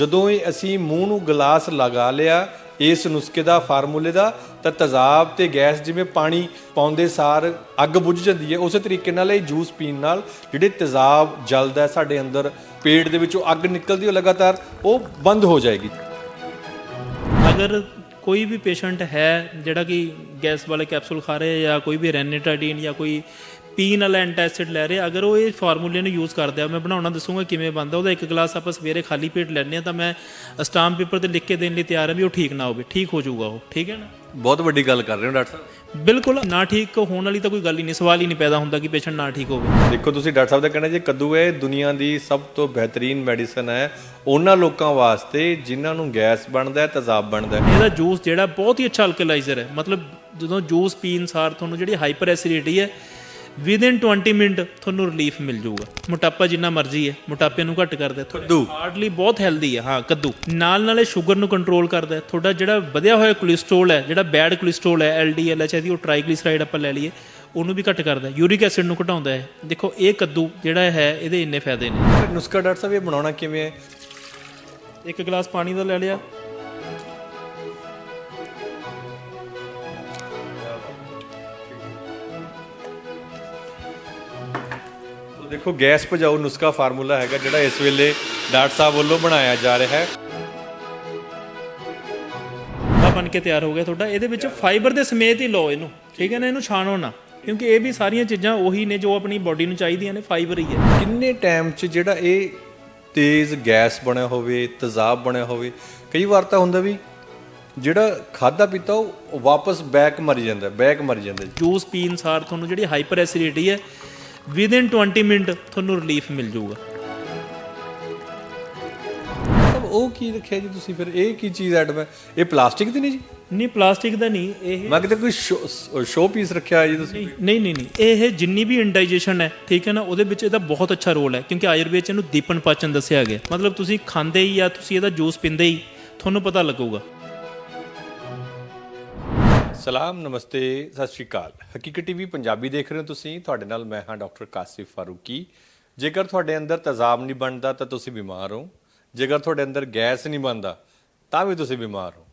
ਜਦੋਂ ਹੀ ਅਸੀਂ ਮੂੰਹ ਨੂੰ ਗਲਾਸ ਲਗਾ ਲਿਆ ਇਸ ਨੁਸਖੇ ਦਾ ਫਾਰਮੂਲੇ ਦਾ, ਤਾਂ ਤਜ਼ਾਬ ਤੇ ਗੈਸ ਜਿਵੇਂ ਪਾਣੀ ਪਾਉਂਦੇ ਸਾਰ ਅੱਗ ਬੁਝ ਜਾਂਦੀ ਹੈ। ਉਸੇ ਤਰੀਕੇ ਨਾਲ ਇਹ ਜੂਸ ਪੀਣ ਨਾਲ ਜਿਹੜੇ ਤਜ਼ਾਬ ਜਲਦਾ ਸਾਡੇ ਅੰਦਰ, ਪੇਟ ਦੇ ਵਿੱਚੋਂ ਅੱਗ ਨਿਕਲਦੀ ਹੈ ਲਗਾਤਾਰ, ਉਹ ਬੰਦ ਹੋ ਜਾਏਗੀ। ਅਗਰ ਕੋਈ ਵੀ ਪੇਸ਼ੈਂਟ ਹੈ ਜਿਹੜਾ ਕਿ ਗੈਸ ਵਾਲੇ ਕੈਪਸੂਲ ਖਾ ਰਿਹਾ ਜਾਂ ਕੋਈ ਵੀ ਰੈਨੇਟਾਡੀਨ ਜਾਂ ਕੋਈ ਪੀਣ ਵਾਲਾ ਐਂਟਾਸਿਡ ਲੈ ਰਿਹਾ ਅਗਰ ਉਹ ਇਹ ਫਾਰਮੂਲੇ ਨੂੰ ਯੂਜ਼ ਕਰਦਾ ਮੈਂ ਬਣਾਉਣਾ ਦੱਸੂਗਾ ਕਿਵੇਂ ਬਣਦਾ। ਉਹਦਾ ਇੱਕ ਗਲਾਸ ਆਪਾਂ ਸਵੇਰੇ ਖਾਲੀ ਪੇਟ ਲੈਂਦੇ ਆ ਤਾਂ ਮੈਂ ਸਟਾਂਪ ਪੇਪਰ ਤੇ ਲਿਖ ਕੇ ਦੇਣ ਲਈ ਤਿਆਰ ਹਾਂ ਵੀ ਉਹ ਠੀਕ ਨਾ ਹੋਵੇ। ਠੀਕ ਹੋ ਜਾਊਗਾ ਉਹ। ਠੀਕ ਹੈ ਨਾ? ਬਹੁਤ ਵੱਡੀ ਗੱਲ ਕਰ ਰਹੇ ਹੋ ਡਾਕਟਰ ਸਾਹਿਬ। ਬਿਲਕੁਲ ਨਾ ਠੀਕ ਹੋਣ ਵਾਲੀ ਤਾਂ ਕੋਈ ਗੱਲ ਹੀ ਨਹੀਂ। ਸਵਾਲ ਹੀ ਨਹੀਂ ਪੈਦਾ ਹੁੰਦਾ ਕਿ ਪੇਸ਼ੈਂਟ ਨਾ ਠੀਕ ਹੋਵੇ। ਦੇਖੋ ਤੁਸੀਂ ਡਾਕਟਰ ਸਾਹਿਬ ਦਾ ਕਹਿਣਾ ਜੇ ਕੱਦੂ ਹੈ ਦੁਨੀਆ ਦੀ ਸਭ ਤੋਂ ਬਿਹਤਰੀਨ ਮੈਡੀਸਨ ਹੈ ਉਹਨਾਂ ਲੋਕਾਂ ਵਾਸਤੇ ਜਿਨ੍ਹਾਂ ਨੂੰ ਗੈਸ ਬਣਦਾ ਹੈ ਤੇਜ਼ਾਬ ਬਣਦਾ ਹੈ। ਇਹਦਾ ਜੂਸ ਜਿਹੜਾ ਬਹੁਤ ਹੀ ਅੱਛਾ ਅਲਕਲਾਈਜ਼ਰ ਹੈ। ਮਤਲਬ ਜਦੋਂ ਜੂਸ ਪੀਣ ਸਾਰ ਤੁਹਾਨੂੰ ਜਿਹੜੀ ਹਾਈਪਰ ਐਸਿਡਿਟੀ ਹੈ ਵਿਦਿਨ 20 ਮਿੰਟ ਤੁਹਾਨੂੰ ਰਿਲੀਫ ਮਿਲ ਜਾਊਗਾ। ਮੋਟਾਪਾ ਜਿੰਨਾ ਮਰਜ਼ੀ ਹੈ ਮੋਟਾਪੇ ਨੂੰ ਘੱਟ ਕਰਦਾ ਕੱਦੂ। ਹਾਰਡਲੀ ਬਹੁਤ ਹੈਲਦੀ ਹੈ। ਹਾਂ ਕੱਦੂ। ਨਾਲ ਨਾਲੇ ਸ਼ੂਗਰ ਨੂੰ ਕੰਟਰੋਲ ਕਰਦਾ ਹੈ। ਤੁਹਾਡਾ ਜਿਹੜਾ ਵਧਿਆ ਹੋਇਆ ਕੋਲੇਸਟ੍ਰੋਲ ਹੈ ਜਿਹੜਾ ਬੈਡ ਕੋਲੇਸਟ੍ਰੋਲ ਹੈ ਐਲਡੀਐਲ ਹੈ ਚਾਹੇ ਉਹ ਟ੍ਰਾਈਗਲਿਸਰਾਈਡ ਆਪਾਂ ਲੈ ਲਈਏ ਉਹਨੂੰ ਵੀ ਘੱਟ ਕਰਦਾ ਹੈ। ਯੂਰਿਕ ਐਸਿਡ ਨੂੰ ਘਟਾਉਂਦਾ ਹੈ। ਦੇਖੋ ਇਹ ਕੱਦੂ ਜਿਹੜਾ ਹੈ ਇਹਦੇ ਇੰਨੇ ਫਾਇਦੇ ਨੇ। ਨੁਸਖਾ ਡਾਕਟਰ ਸਾਹਿਬ ਇਹ ਬਣਾਉਣਾ ਕਿਵੇਂ ਹੈ? ਇੱਕ ਗਲਾਸ ਪਾਣੀ ਦਾ ਲੈ ਲਿਆ। ਦੇਖੋ ਗੈਸ ਭਜਾਓ ਨੁਸਖਾ ਫਾਰਮੂਲਾ ਹੈਗਾ ਜਿਹੜਾ ਇਸ ਵੇਲੇ ਡਾਕਟਰ ਸਾਹਿਬ ਵੱਲੋਂ ਬਣਾਇਆ ਜਾ ਰਿਹਾ ਹੈ। ਆ ਬਣ ਕੇ ਤਿਆਰ ਹੋ ਗਿਆ ਤੁਹਾਡਾ। ਇਹਦੇ ਵਿੱਚ ਫਾਈਬਰ ਦੇ ਸਮੇਤ ਹੀ ਲਓ ਇਹਨੂੰ। ਠੀਕ ਹੈ ਨਾ? ਇਹਨੂੰ ਛਾਣੋ ਨਾ। ਕਿਉਂਕਿ ਇਹ ਵੀ ਸਾਰੀਆਂ ਚੀਜ਼ਾਂ ਉਹੀ ਨੇ ਜੋ ਆਪਣੀ ਬਾਡੀ ਨੂੰ ਚਾਹੀਦੀਆਂ ਨੇ ਫਾਈਬਰ ਹੀ ਹੈ। ਕਿੰਨੇ ਟਾਈਮ 'ਚ ਜਿਹੜਾ ਇਹ ਤੇਜ਼ ਗੈਸ ਬਣਿਆ ਹੋਵੇ ਤੇਜ਼ਾਬ ਬਣਿਆ ਹੋਵੇ ਕਈ ਵਾਰ ਤਾਂ ਹੁੰਦਾ ਵੀ ਜਿਹੜਾ ਖਾਦਾ ਪੀਤਾ ਉਹ ਵਾਪਸ ਬੈਕ ਮਰ ਜਾਂਦਾ ਬੈਕ ਮਰ ਜਾਂਦਾ ਜੂਸ ਪੀਣ ਸਾਰ ਤੁਹਾਨੂੰ ਜਿਹੜੀ ਹਾਈਪਰ ਐਸਿਡਿਟੀ ਹੈ ਵਿਦਿਨ 20 ਮਿੰਟ ਤੁਹਾਨੂੰ ਰਿਲੀਫ ਮਿਲ ਜਾਊਗਾ। ਮਤਲਬ ਉਹ ਕੀ ਰੱਖਿਆ ਜੀ ਤੁਸੀਂ ਫਿਰ? ਇਹ ਕੀ ਚੀਜ਼ ਐਡ ਮੈਂ ਇਹ ਪਲਾਸਟਿਕ ਦੀ ਨਹੀਂ ਜੀ? ਨਹੀਂ ਪਲਾਸਟਿਕ ਦਾ ਨਹੀਂ ਇਹ ਮੈਂ ਕਿਤੇ ਕੋਈ ਸ਼ੋ ਪੀਸ ਰੱਖਿਆ ਹੈ ਜੀ ਤੁਸੀਂ? ਨਹੀਂ ਨਹੀਂ ਨਹੀਂ ਇਹ ਜਿੰਨੀ ਵੀ ਇੰਡਾਈਜੇਸ਼ਨ ਹੈ ਠੀਕ ਹੈ ਨਾ ਉਹਦੇ ਵਿੱਚ ਇਹਦਾ ਬਹੁਤ ਅੱਛਾ ਰੋਲ ਹੈ ਕਿਉਂਕਿ ਆਯੁਰਵੇਦ ਚ ਇਹਨੂੰ ਦੀਪਨ ਪਾਚਨ ਦੱਸਿਆ ਗਿਆ। ਮਤਲਬ ਤੁਸੀਂ ਖਾਂਦੇ ਹੀ ਜਾਂ ਤੁਸੀਂ ਇਹਦਾ ਜੂਸ ਪੀਂਦੇ ਹੀ ਤੁਹਾਨੂੰ ਪਤਾ ਲੱਗੂਗਾ। ਸਲਾਮ, ਨਮਸਤੇ, ਸਤਿ ਸ਼੍ਰੀ ਅਕਾਲ। ਹਕੀਕਤ ਟੀਵੀ ਪੰਜਾਬੀ ਦੇਖ ਰਹੇ ਹੋ ਤੁਸੀਂ। ਤੁਹਾਡੇ ਨਾਲ ਮੈਂ ਹਾਂ ਡਾਕਟਰ ਕਾਸਿਫ ਫਾਰੂਕੀ। ਜੇਕਰ ਤੁਹਾਡੇ ਅੰਦਰ ਤਜ਼ਾਬ ਨਹੀਂ ਬਣਦਾ ਤਾਂ ਤੁਸੀਂ ਬਿਮਾਰ ਹੋ। ਜੇਕਰ ਤੁਹਾਡੇ ਅੰਦਰ ਗੈਸ ਨਹੀਂ ਬਣਦਾ ਤਾਂ ਵੀ ਤੁਸੀਂ ਬਿਮਾਰ ਹੋ।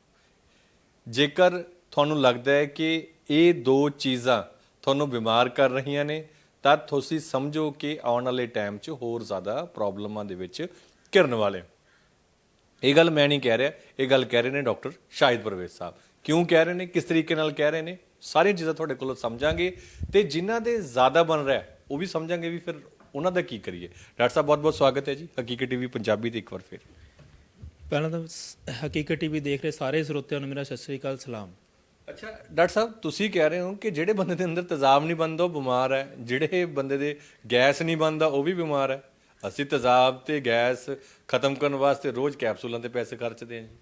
ਜੇਕਰ ਤੁਹਾਨੂੰ ਲੱਗਦਾ ਹੈ ਕਿ ਇਹ ਦੋ ਚੀਜ਼ਾਂ ਤੁਹਾਨੂੰ ਬਿਮਾਰ ਕਰ ਰਹੀਆਂ ਨੇ, ਤਾਂ ਤੁਸੀਂ ਸਮਝੋ ਕਿ ਆਉਣ ਵਾਲੇ ਟਾਈਮ 'ਚ ਹੋਰ ਜ਼ਿਆਦਾ ਪ੍ਰੋਬਲਮਾਂ ਦੇ ਵਿੱਚ ਘਿਰਨ ਵਾਲੇ ਹੋ। ਇਹ ਗੱਲ ਮੈਂ ਨਹੀਂ ਕਹਿ ਰਿਹਾ। ਇਹ ਗੱਲ ਕਹਿ ਰਹੇ ਨੇ ਡਾਕਟਰ ਸ਼ਾਹਿਦ ਪਰਵੇਜ਼ ਸਾਹਿਬ। ਕਿਉਂ ਕਹਿ ਰਹੇ ਨੇ ਕਿਸ ਤਰੀਕੇ ਨਾਲ ਕਹਿ ਰਹੇ ਨੇ ਸਾਰੀਆਂ ਚੀਜ਼ਾਂ ਤੁਹਾਡੇ ਕੋਲੋਂ ਸਮਝਾਂਗੇ ਤੇ ਜਿਨ੍ਹਾਂ ਦੇ ਜ਼ਿਆਦਾ ਬਣ ਰਿਹਾ ਉਹ ਵੀ ਸਮਝਾਂਗੇ ਵੀ ਫਿਰ ਉਹਨਾਂ ਦਾ ਕੀ ਕਰੀਏ। ਡਾਕਟਰ ਸਾਹਿਬ ਬਹੁਤ ਬਹੁਤ ਸਵਾਗਤ ਹੈ ਜੀ। ਹਕੀਕਤ ਟੀਵੀ ਪੰਜਾਬੀ ਤੇ ਇੱਕ ਵਾਰ ਫਿਰ। ਪਹਿਲਾਂ ਤਾਂ ਹਕੀਕਤ ਟੀਵੀ ਦੇਖ ਰਹੇ ਸਾਰੇ ਸਰੋਤਿਆਂ ਨੂੰ ਮੇਰਾ ਸਤਿ ਸ੍ਰੀ ਅਕਾਲ ਸਲਾਮ। ਅੱਛਾ ਡਾਕਟਰ ਸਾਹਿਬ ਤੁਸੀਂ ਕਹਿ ਰਹੇ ਹੋ ਕਿ ਜਿਹੜੇ ਬੰਦੇ ਦੇ ਅੰਦਰ ਤੇਜ਼ਾਬ ਨਹੀਂ ਬਣਦਾ ਉਹ ਬਿਮਾਰ ਹੈ। ਜਿਹੜੇ ਬੰਦੇ ਦੇ ਗੈਸ ਨਹੀਂ ਬਣਦਾ ਉਹ ਵੀ ਬਿਮਾਰ ਹੈ। ਅਸੀਂ ਤੇਜ਼ਾਬ ਤੇ ਗੈਸ ਖਤਮ ਕਰਨ ਵਾਸਤੇ ਰੋਜ਼ ਕੈਪਸੂਲਾਂ ਤੇ ਪੈਸੇ ਖਰਚਦੇ ਹਾਂ ਜੀ।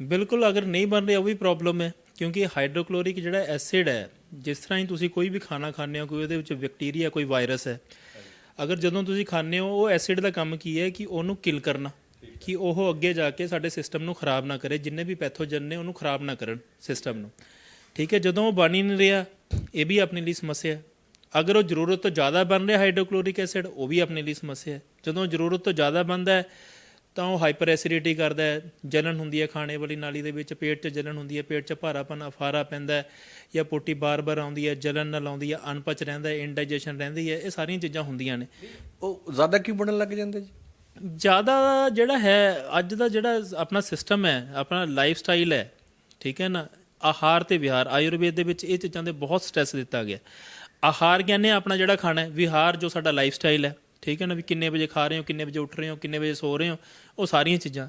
ਬਿਲਕੁਲ ਅਗਰ ਨਹੀਂ ਬਣ ਰਿਹਾ, ਉਹ ਵੀ ਪ੍ਰੋਬਲਮ ਹੈ, ਕਿਉਂਕਿ ਹਾਈਡਰੋਕਲੋਰਿਕ ਜਿਹੜਾ ਐਸਿਡ ਹੈ, ਜਿਸ ਤਰ੍ਹਾਂ ਹੀ ਤੁਸੀਂ ਕੋਈ ਵੀ ਖਾਣਾ ਖਾਂਦੇ ਹੋ, ਕੋਈ ਉਹਦੇ ਵਿੱਚ ਬੈਕਟੀਰੀਆ ਕੋਈ ਵਾਇਰਸ ਹੈ, ਅਗਰ ਜਦੋਂ ਤੁਸੀਂ ਖਾਂਦੇ ਹੋ, ਉਹ ਐਸਿਡ ਦਾ ਕੰਮ ਕੀ ਹੈ ਕਿ ਉਹਨੂੰ ਕਿਲ ਕਰਨਾ, ਕਿ ਉਹ ਅੱਗੇ ਜਾ ਕੇ ਸਾਡੇ ਸਿਸਟਮ ਨੂੰ ਖਰਾਬ ਨਾ ਕਰੇ, ਜਿੰਨੇ ਵੀ ਪੈਥੋਜਨ ਨੇ ਉਹਨੂੰ ਖਰਾਬ ਨਾ ਕਰਨ ਸਿਸਟਮ ਨੂੰ। ਠੀਕ ਹੈ, ਜਦੋਂ ਉਹ ਬਣ ਹੀ ਨਹੀਂ ਰਿਹਾ, ਇਹ ਵੀ ਆਪਣੇ ਲਈ ਸਮੱਸਿਆ ਹੈ। ਅਗਰ ਉਹ ਜ਼ਰੂਰਤ ਤੋਂ ਜ਼ਿਆਦਾ ਬਣ ਰਿਹਾ ਹਾਈਡਰੋਕਲੋਰਿਕ ਐਸਿਡ ਉਹ ਵੀ ਆਪਣੇ ਲਈ ਸਮੱਸਿਆ ਹੈ। ਜਦੋਂ ਜ਼ਰੂਰਤ ਤੋਂ ਜ਼ਿਆਦਾ ਬਣਦਾ ਹੈ ਤਾਂ ਉਹ ਹਾਈਪਰ ਐਸਿਡਿਟੀ ਕਰਦਾ ਹੈ ਜਲਨ ਹੁੰਦੀ ਹੈ ਖਾਣੇ ਵਾਲੀ ਨਾਲੀ ਦੇ ਵਿੱਚ ਪੇਟ 'ਚ ਜਲਨ ਹੁੰਦੀ ਹੈ ਪੇਟ 'ਚ ਭਾਰਾਪਨ ਅਫਾਰਾ ਪੈਂਦਾ ਹੈ ਜਾਂ ਪੋਟੀ ਬਾਰ-ਬਾਰ ਆਉਂਦੀ ਹੈ ਜਲਨ ਨਾਲ ਆਉਂਦੀ ਹੈ ਅਨਪਚ ਰਹਿੰਦਾ ਹੈ ਇੰਡਾਈਜੈਸ਼ਨ ਰਹਿੰਦੀ ਹੈ ਇਹ ਸਾਰੀਆਂ ਚੀਜ਼ਾਂ ਹੁੰਦੀਆਂ ਨੇ। ਉਹ ਜ਼ਿਆਦਾ ਕਿਉਂ ਬਣਨ ਲੱਗ ਜਾਂਦੇ ਜੀ? ਜ਼ਿਆਦਾ ਜਿਹੜਾ ਹੈ ਅੱਜ ਦਾ ਜਿਹੜਾ ਆਪਣਾ ਸਿਸਟਮ ਹੈ ਆਪਣਾ ਲਾਈਫ ਸਟਾਈਲ ਹੈ ਠੀਕ ਹੈ ਨਾ ਆਹਾਰ ਤੇ ਵਿਹਾਰ ਆਯੁਰਵੇਦ ਦੇ ਵਿੱਚ ਇਹ ਚੀਜ਼ਾਂ ਦੇ ਬਹੁਤ ਸਟ੍ਰੈਸ ਦਿੱਤਾ ਗਿਆ। ਆਹਾਰ ਕਹਿੰਦੇ ਆਪਣਾ ਜਿਹੜਾ ਖਾਣਾ ਹੈ ਵਿਹਾਰ ਜੋ ਸਾਡਾ ਲਾਈਫ ਸਟਾਈਲ ਹੈ ਠੀਕ ਹੈ ਨਾ, ਵੀ ਕਿੰਨੇ ਵਜੇ ਖਾ ਰਹੇ ਹੋ, ਕਿੰਨੇ ਵਜੇ ਉੱਠ ਰਹੇ ਹੋ, ਕਿੰਨੇ ਵਜੇ ਸੋ ਰਹੇ ਹੋ, ਉਹ ਸਾਰੀਆਂ ਚੀਜ਼ਾਂ।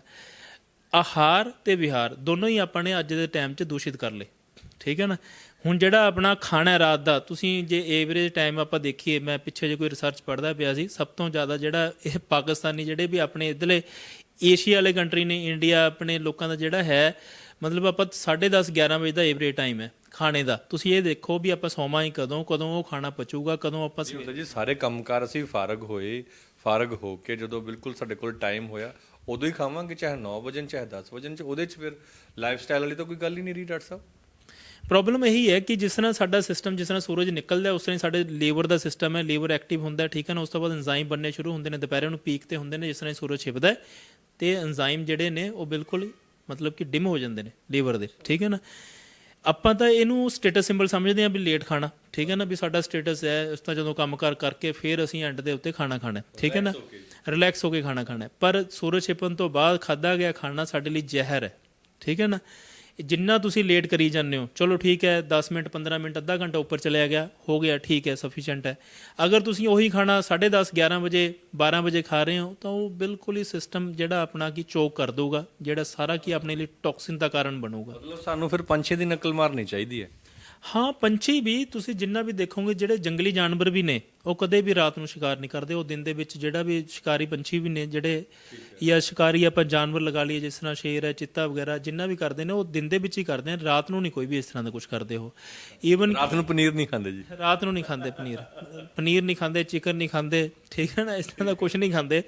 ਆਹਾਰ ਤੇ ਵਿਹਾਰ ਦੋਨੋਂ ਹੀ ਆਪਾਂ ਨੇ ਅੱਜ ਦੇ ਟਾਈਮ 'ਚ ਦੂਸ਼ਿਤ ਕਰ ਲਏ। ਠੀਕ ਹੈ ਨਾ? ਹੁਣ ਜਿਹੜਾ ਆਪਣਾ ਖਾਣਾ ਰਾਤ ਦਾ, ਤੁਸੀਂ ਜੇ ਐਵਰੇਜ ਟਾਈਮ ਆਪਾਂ ਦੇਖੀਏ, ਮੈਂ ਪਿੱਛੇ ਜੇ ਕੋਈ ਰਿਸਰਚ ਪੜ੍ਹਦਾ ਪਿਆ ਸੀ, ਸਭ ਤੋਂ ਜ਼ਿਆਦਾ ਜਿਹੜਾ ਇਹ ਪਾਕਿਸਤਾਨੀ ਜਿਹੜੇ ਵੀ ਆਪਣੇ ਇਧਰਲੇ ਏਸ਼ੀਆ ਵਾਲੇ ਕੰਟਰੀ ਨੇ, ਇੰਡੀਆ ਆਪਣੇ ਲੋਕਾਂ ਦਾ ਜਿਹੜਾ ਹੈ ਮਤਲਬ ਆਪਾਂ 10:30 11 ਵਜੇ ਦਾ ਐਵਰੇਜ ਟਾਈਮ ਹੈ ਖਾਣੇ ਦਾ। ਤੁਸੀਂ ਇਹ ਦੇਖੋ ਵੀ ਆਪਾਂ ਸੌਵਾਂ ਹੀ ਕਦੋਂ ਕਦੋਂ ਉਹ ਖਾਣਾ ਪਚੂਗਾ ਕਦੋਂ ਆਪਾਂ ਹੁੰਦਾ ਜੀ ਸਾਰੇ ਕੰਮਕਾਰ ਅਸੀਂ ਫਾਰਗ ਹੋਏ ਫਾਰਗ ਹੋ ਕੇ ਜਦੋਂ ਬਿਲਕੁਲ ਸਾਡੇ ਕੋਲ ਟਾਈਮ ਹੋਇਆ ਉਦੋਂ ਹੀ ਖਾਵਾਂਗੇ ਚਾਹੇ 9 ਵਜੇ ਚਾਹੇ 10 ਵਜੇ ਚ ਉਹਦੇ ਚ ਫਿਰ ਲਾਈਫ ਸਟਾਈਲ ਵਾਲੀ ਤਾਂ ਕੋਈ ਗੱਲ ਹੀ ਨਹੀਂ ਰਹੀ ਡਾਕਟਰ ਸਾਹਿਬ। ਪ੍ਰੋਬਲਮ ਇਹੀ ਹੈ ਕਿ ਜਿਸ ਤਰ੍ਹਾਂ ਸਾਡਾ ਸਿਸਟਮ ਜਿਸ ਤਰ੍ਹਾਂ ਸੂਰਜ ਨਿਕਲਦਾ ਉਸ ਤਰ੍ਹਾਂ ਸਾਡੇ ਲੀਵਰ ਦਾ ਸਿਸਟਮ ਹੈ ਲੀਵਰ ਐਕਟਿਵ ਹੁੰਦਾ ਠੀਕ ਹੈ ਨਾ? ਉਸ ਤੋਂ ਬਾਅਦ ਐਂਜ਼ਾਈਮ ਬਣਨੇ ਸ਼ੁਰੂ ਹੁੰਦੇ ਨੇ ਦੁਪਹਿਰੇ ਨੂੰ ਪੀਕ ਤੇ ਹੁੰਦੇ ਨੇ ਜਿਸ ਤਰ੍ਹਾਂ ਸੂਰਜ ਛਿਪਦਾ ਤੇ ਐਂਜ਼ਾਈਮ ਜਿਹੜੇ ਨੇ ਉਹ ਬਿਲਕੁਲ ਮਤਲਬ ਕਿ ਡਿਮ ਹੋ ਜਾਂਦੇ ਨੇ ਲੀਵਰ ਦੇ ਠੀਕ ਹੈ ਨਾ? ਆਪਾਂ ਤਾਂ ਇਹਨੂੰ ਸਟੇਟਸ ਸਿੰਬਲ ਸਮਝਦੇ ਹਾਂ ਵੀ ਲੇਟ ਖਾਣਾ ਠੀਕ ਹੈ ਨਾ? ਵੀ ਸਾਡਾ ਸਟੇਟਸ ਹੈ ਇਸ ਤਾਂ ਜਦੋਂ ਕੰਮ ਕਰ ਕਰਕੇ ਫਿਰ ਅਸੀਂ ਐਂਡ ਦੇ ਉੱਤੇ ਖਾਣਾ ਖਾਣਾ ਠੀਕ ਹੈ ਨਾ? ਰਿਲੈਕਸ ਹੋ ਕੇ। ਖਾਣਾ ਖਾਣਾ। ਪਰ ਸੂਰਜ ਛਿਪਣ ਤੋਂ ਬਾਅਦ ਖਾਦਾ ਗਿਆ ਖਾਣਾ ਸਾਡੇ ਲਈ ਜ਼ਹਿਰ ਹੈ ਠੀਕ ਹੈ ਨਾ? ਜਿੰਨਾ ਤੁਸੀਂ ਲੇਟ ਕਰੀ ਜਾਂਦੇ ਹੋ, ਚਲੋ ਠੀਕ ਹੈ 10 ਮਿੰਟ 15 ਮਿੰਟ, ਅੱਧਾ ਘੰਟਾ ਉੱਪਰ ਚਲਿਆ ਗਿਆ, ਹੋ ਗਿਆ, ਠੀਕ ਹੈ ਸਫੀਸ਼ੀਐਂਟ ਹੈ। ਅਗਰ ਤੁਸੀਂ ਉਹੀ ਖਾਣਾ 10:30 11 ਵਜੇ 12 ਵਜੇ ਖਾ ਰਹੇ ਹੋ, ਤਾਂ ਉਹ ਬਿਲਕੁਲ ਹੀ ਸਿਸਟਮ ਜਿਹੜਾ ਆਪਣਾ ਕੀ ਚੋਕ ਕਰ ਦਊਗਾ, ਜਿਹੜਾ ਸਾਰਾ ਕੀ ਆਪਣੇ ਲਈ ਟੌਕਸਿਨ ਦਾ ਕਾਰਨ ਬਣੂਗਾ। ਮਤਲਬ ਸਾਨੂੰ ਫਿਰ ਪੰਛੀ ਦੀ ਨਕਲ ਮਾਰਨੀ ਚਾਹੀਦੀ ਹੈ। ਹਾਂ ਪੰਛੀ ਵੀ ਤੁਸੀਂ ਜਿੰਨਾ ਵੀ ਦੇਖੋਗੇ ਜਿਹੜੇ ਜੰਗਲੀ ਜਾਨਵਰ ਵੀ ਨੇ ਉਹ ਕਦੇ ਵੀ ਰਾਤ ਨੂੰ ਸ਼ਿਕਾਰ ਨਹੀਂ ਕਰਦੇ। ਉਹ ਦਿਨ ਦੇ ਵਿੱਚ ਜਿਹੜਾ ਵੀ ਸ਼ਿਕਾਰੀ ਪੰਛੀ ਵੀ ਨੇ ਜਿਹੜੇ ਜਾਂ ਸ਼ਿਕਾਰੀ ਆਪਾਂ ਜਾਨਵਰ ਲਗਾ ਲਈਏ ਜਿਸ ਤਰ੍ਹਾਂ ਸ਼ੇਰ ਹੈ ਚਿੱਤਾ ਵਗੈਰਾ ਜਿੰਨਾ ਵੀ ਕਰਦੇ ਨੇ ਉਹ ਦਿਨ ਦੇ ਵਿੱਚ ਹੀ ਕਰਦੇ ਨੇ। ਰਾਤ ਨੂੰ ਨਹੀਂ ਕੋਈ ਵੀ ਇਸ ਤਰ੍ਹਾਂ ਦਾ ਕੁਝ ਕਰਦੇ ਹੋ ਈਵਨ ਰਾਤ ਨੂੰ ਪਨੀਰ ਨਹੀਂ ਖਾਂਦੇ ਜੀ। ਰਾਤ ਨੂੰ ਨਹੀਂ ਖਾਂਦੇ ਪਨੀਰ। ਪਨੀਰ ਨਹੀਂ ਖਾਂਦੇ ਚਿਕਨ ਨਹੀਂ ਖਾਂਦੇ ਠੀਕ ਹੈ ਨਾ ਇਸ ਤਰ੍ਹਾਂ ਦਾ ਕੁਝ ਨਹੀਂ ਖਾਂਦੇ।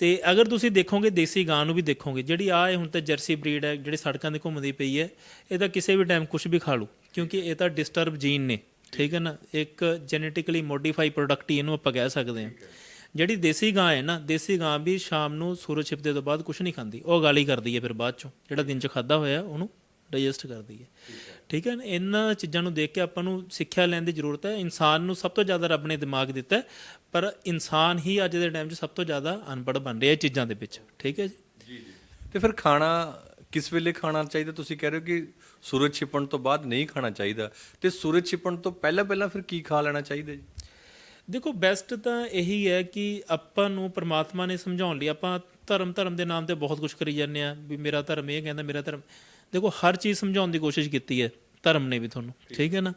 ਤੇ ਅਗਰ ਤੁਸੀਂ ਦੇਖੋਗੇ ਦੇਸੀ ਗਾਂ ਨੂੰ ਵੀ ਦੇਖੋਗੇ ਜਿਹੜੀ ਆ ਇਹ ਹੁਣ ਤਾਂ ਜਰਸੀ ਬਰੀਡ ਹੈ ਜਿਹੜੀ ਸੜਕਾਂ ਤੇ ਘੁੰਮਦੀ ਪਈ ਹੈ ਇਹ ਤਾਂ ਕਿਸੇ ਵੀ ਟਾਈਮ ਕੁਝ ਵੀ ਖਾ ਲੂ ਕਿਉਂਕਿ ਇਹ ਤਾਂ ਡਿਸਟਰਬ ਜੀਨ ਨੇ ਠੀਕ ਹੈ ਨਾ? ਇੱਕ ਜੈਨੇਟਿਕਲੀ ਮੋਡੀਫਾਈ ਪ੍ਰੋਡਕਟ ਹੀ ਇਹਨੂੰ ਆਪਾਂ ਕਹਿ ਸਕਦੇ ਹਾਂ। ਜਿਹੜੀ ਦੇਸੀ ਗਾਂ ਹੈ ਨਾ ਦੇਸੀ ਗਾਂ ਵੀ ਸ਼ਾਮ ਨੂੰ ਸੂਰਜ ਛਿਪਦੇ ਤੋਂ ਬਾਅਦ ਕੁਝ ਨਹੀਂ ਖਾਂਦੀ। ਉਹ ਗਾਲੀ ਕਰਦੀ ਹੈ ਫਿਰ ਬਾਅਦ ਚੋਂ। ਜਿਹੜਾ ਦਿਨ ਚ ਖਾਦਾ ਹੋਇਆ ਉਹਨੂੰ ਡਾਈਜੈਸਟ ਕਰਦੀ ਹੈ। ਠੀਕ ਹੈ। ਇਹਨਾਂ ਚੀਜ਼ਾਂ ਨੂੰ ਦੇਖ ਕੇ ਆਪਾਂ ਨੂੰ ਸਿੱਖਿਆ ਲੈਣ ਦੀ ਜ਼ਰੂਰਤ ਹੈ। ਇਨਸਾਨ ਨੂੰ ਸਭ ਤੋਂ ਜ਼ਿਆਦਾ ਰੱਬ ਨੇ ਦਿਮਾਗ ਦਿੱਤਾ ਪਰ ਇਨਸਾਨ ਹੀ ਅੱਜ ਦੇ ਟਾਈਮ 'ਚ ਸਭ ਤੋਂ ਜ਼ਿਆਦਾ ਅਨਪੜ੍ਹ ਬਣ ਰਿਹਾ ਇਹ ਚੀਜ਼ਾਂ ਦੇ ਵਿੱਚ। ਠੀਕ ਹੈ ਜੀ। ਤੇ ਫਿਰ ਖਾਣਾ ਕਿਸ ਵੇਲੇ ਖਾਣਾ ਚਾਹੀਦਾ? ਤੁਸੀਂ ਕਹਿ ਰਹੇ ਹੋ ਕਿ ਸੂਰਜ ਛਿਪਣ ਤੋਂ ਬਾਅਦ ਨਹੀਂ ਖਾਣਾ ਚਾਹੀਦਾ। ਤੇ ਸੂਰਜ ਛਿਪਣ ਤੋਂ ਪਹਿਲਾਂ ਪਹਿਲਾਂ ਫਿਰ ਕੀ ਖਾ ਲੈਣਾ ਚਾਹੀਦਾ ਜੀ? ਦੇਖੋ ਬੈਸਟ ਤਾਂ ਇਹੀ ਹੈ ਕਿ ਆਪਾਂ ਨੂੰ ਪ੍ਰਮਾਤਮਾ ਨੇ ਸਮਝਾਉਣ ਲਈ ਆਪਾਂ ਧਰਮ ਧਰਮ ਦੇ ਨਾਮ ਤੇ ਬਹੁਤ ਕੁਝ ਕਰੀ ਜਾਂਦੇ ਆ ਵੀ ਮੇਰਾ ਧਰਮ ਇਹ ਕਹਿੰਦਾ ਮੇਰਾ ਧਰਮ ਦੇਖੋ ਹਰ ਚੀਜ਼ ਸਮਝਾਉਣ ਦੀ ਕੋਸ਼ਿਸ਼ ਕੀਤੀ ਹੈ ਧਰਮ ਨੇ ਵੀ ਤੁਹਾਨੂੰ। ਠੀਕ ਹੈ ਨਾ?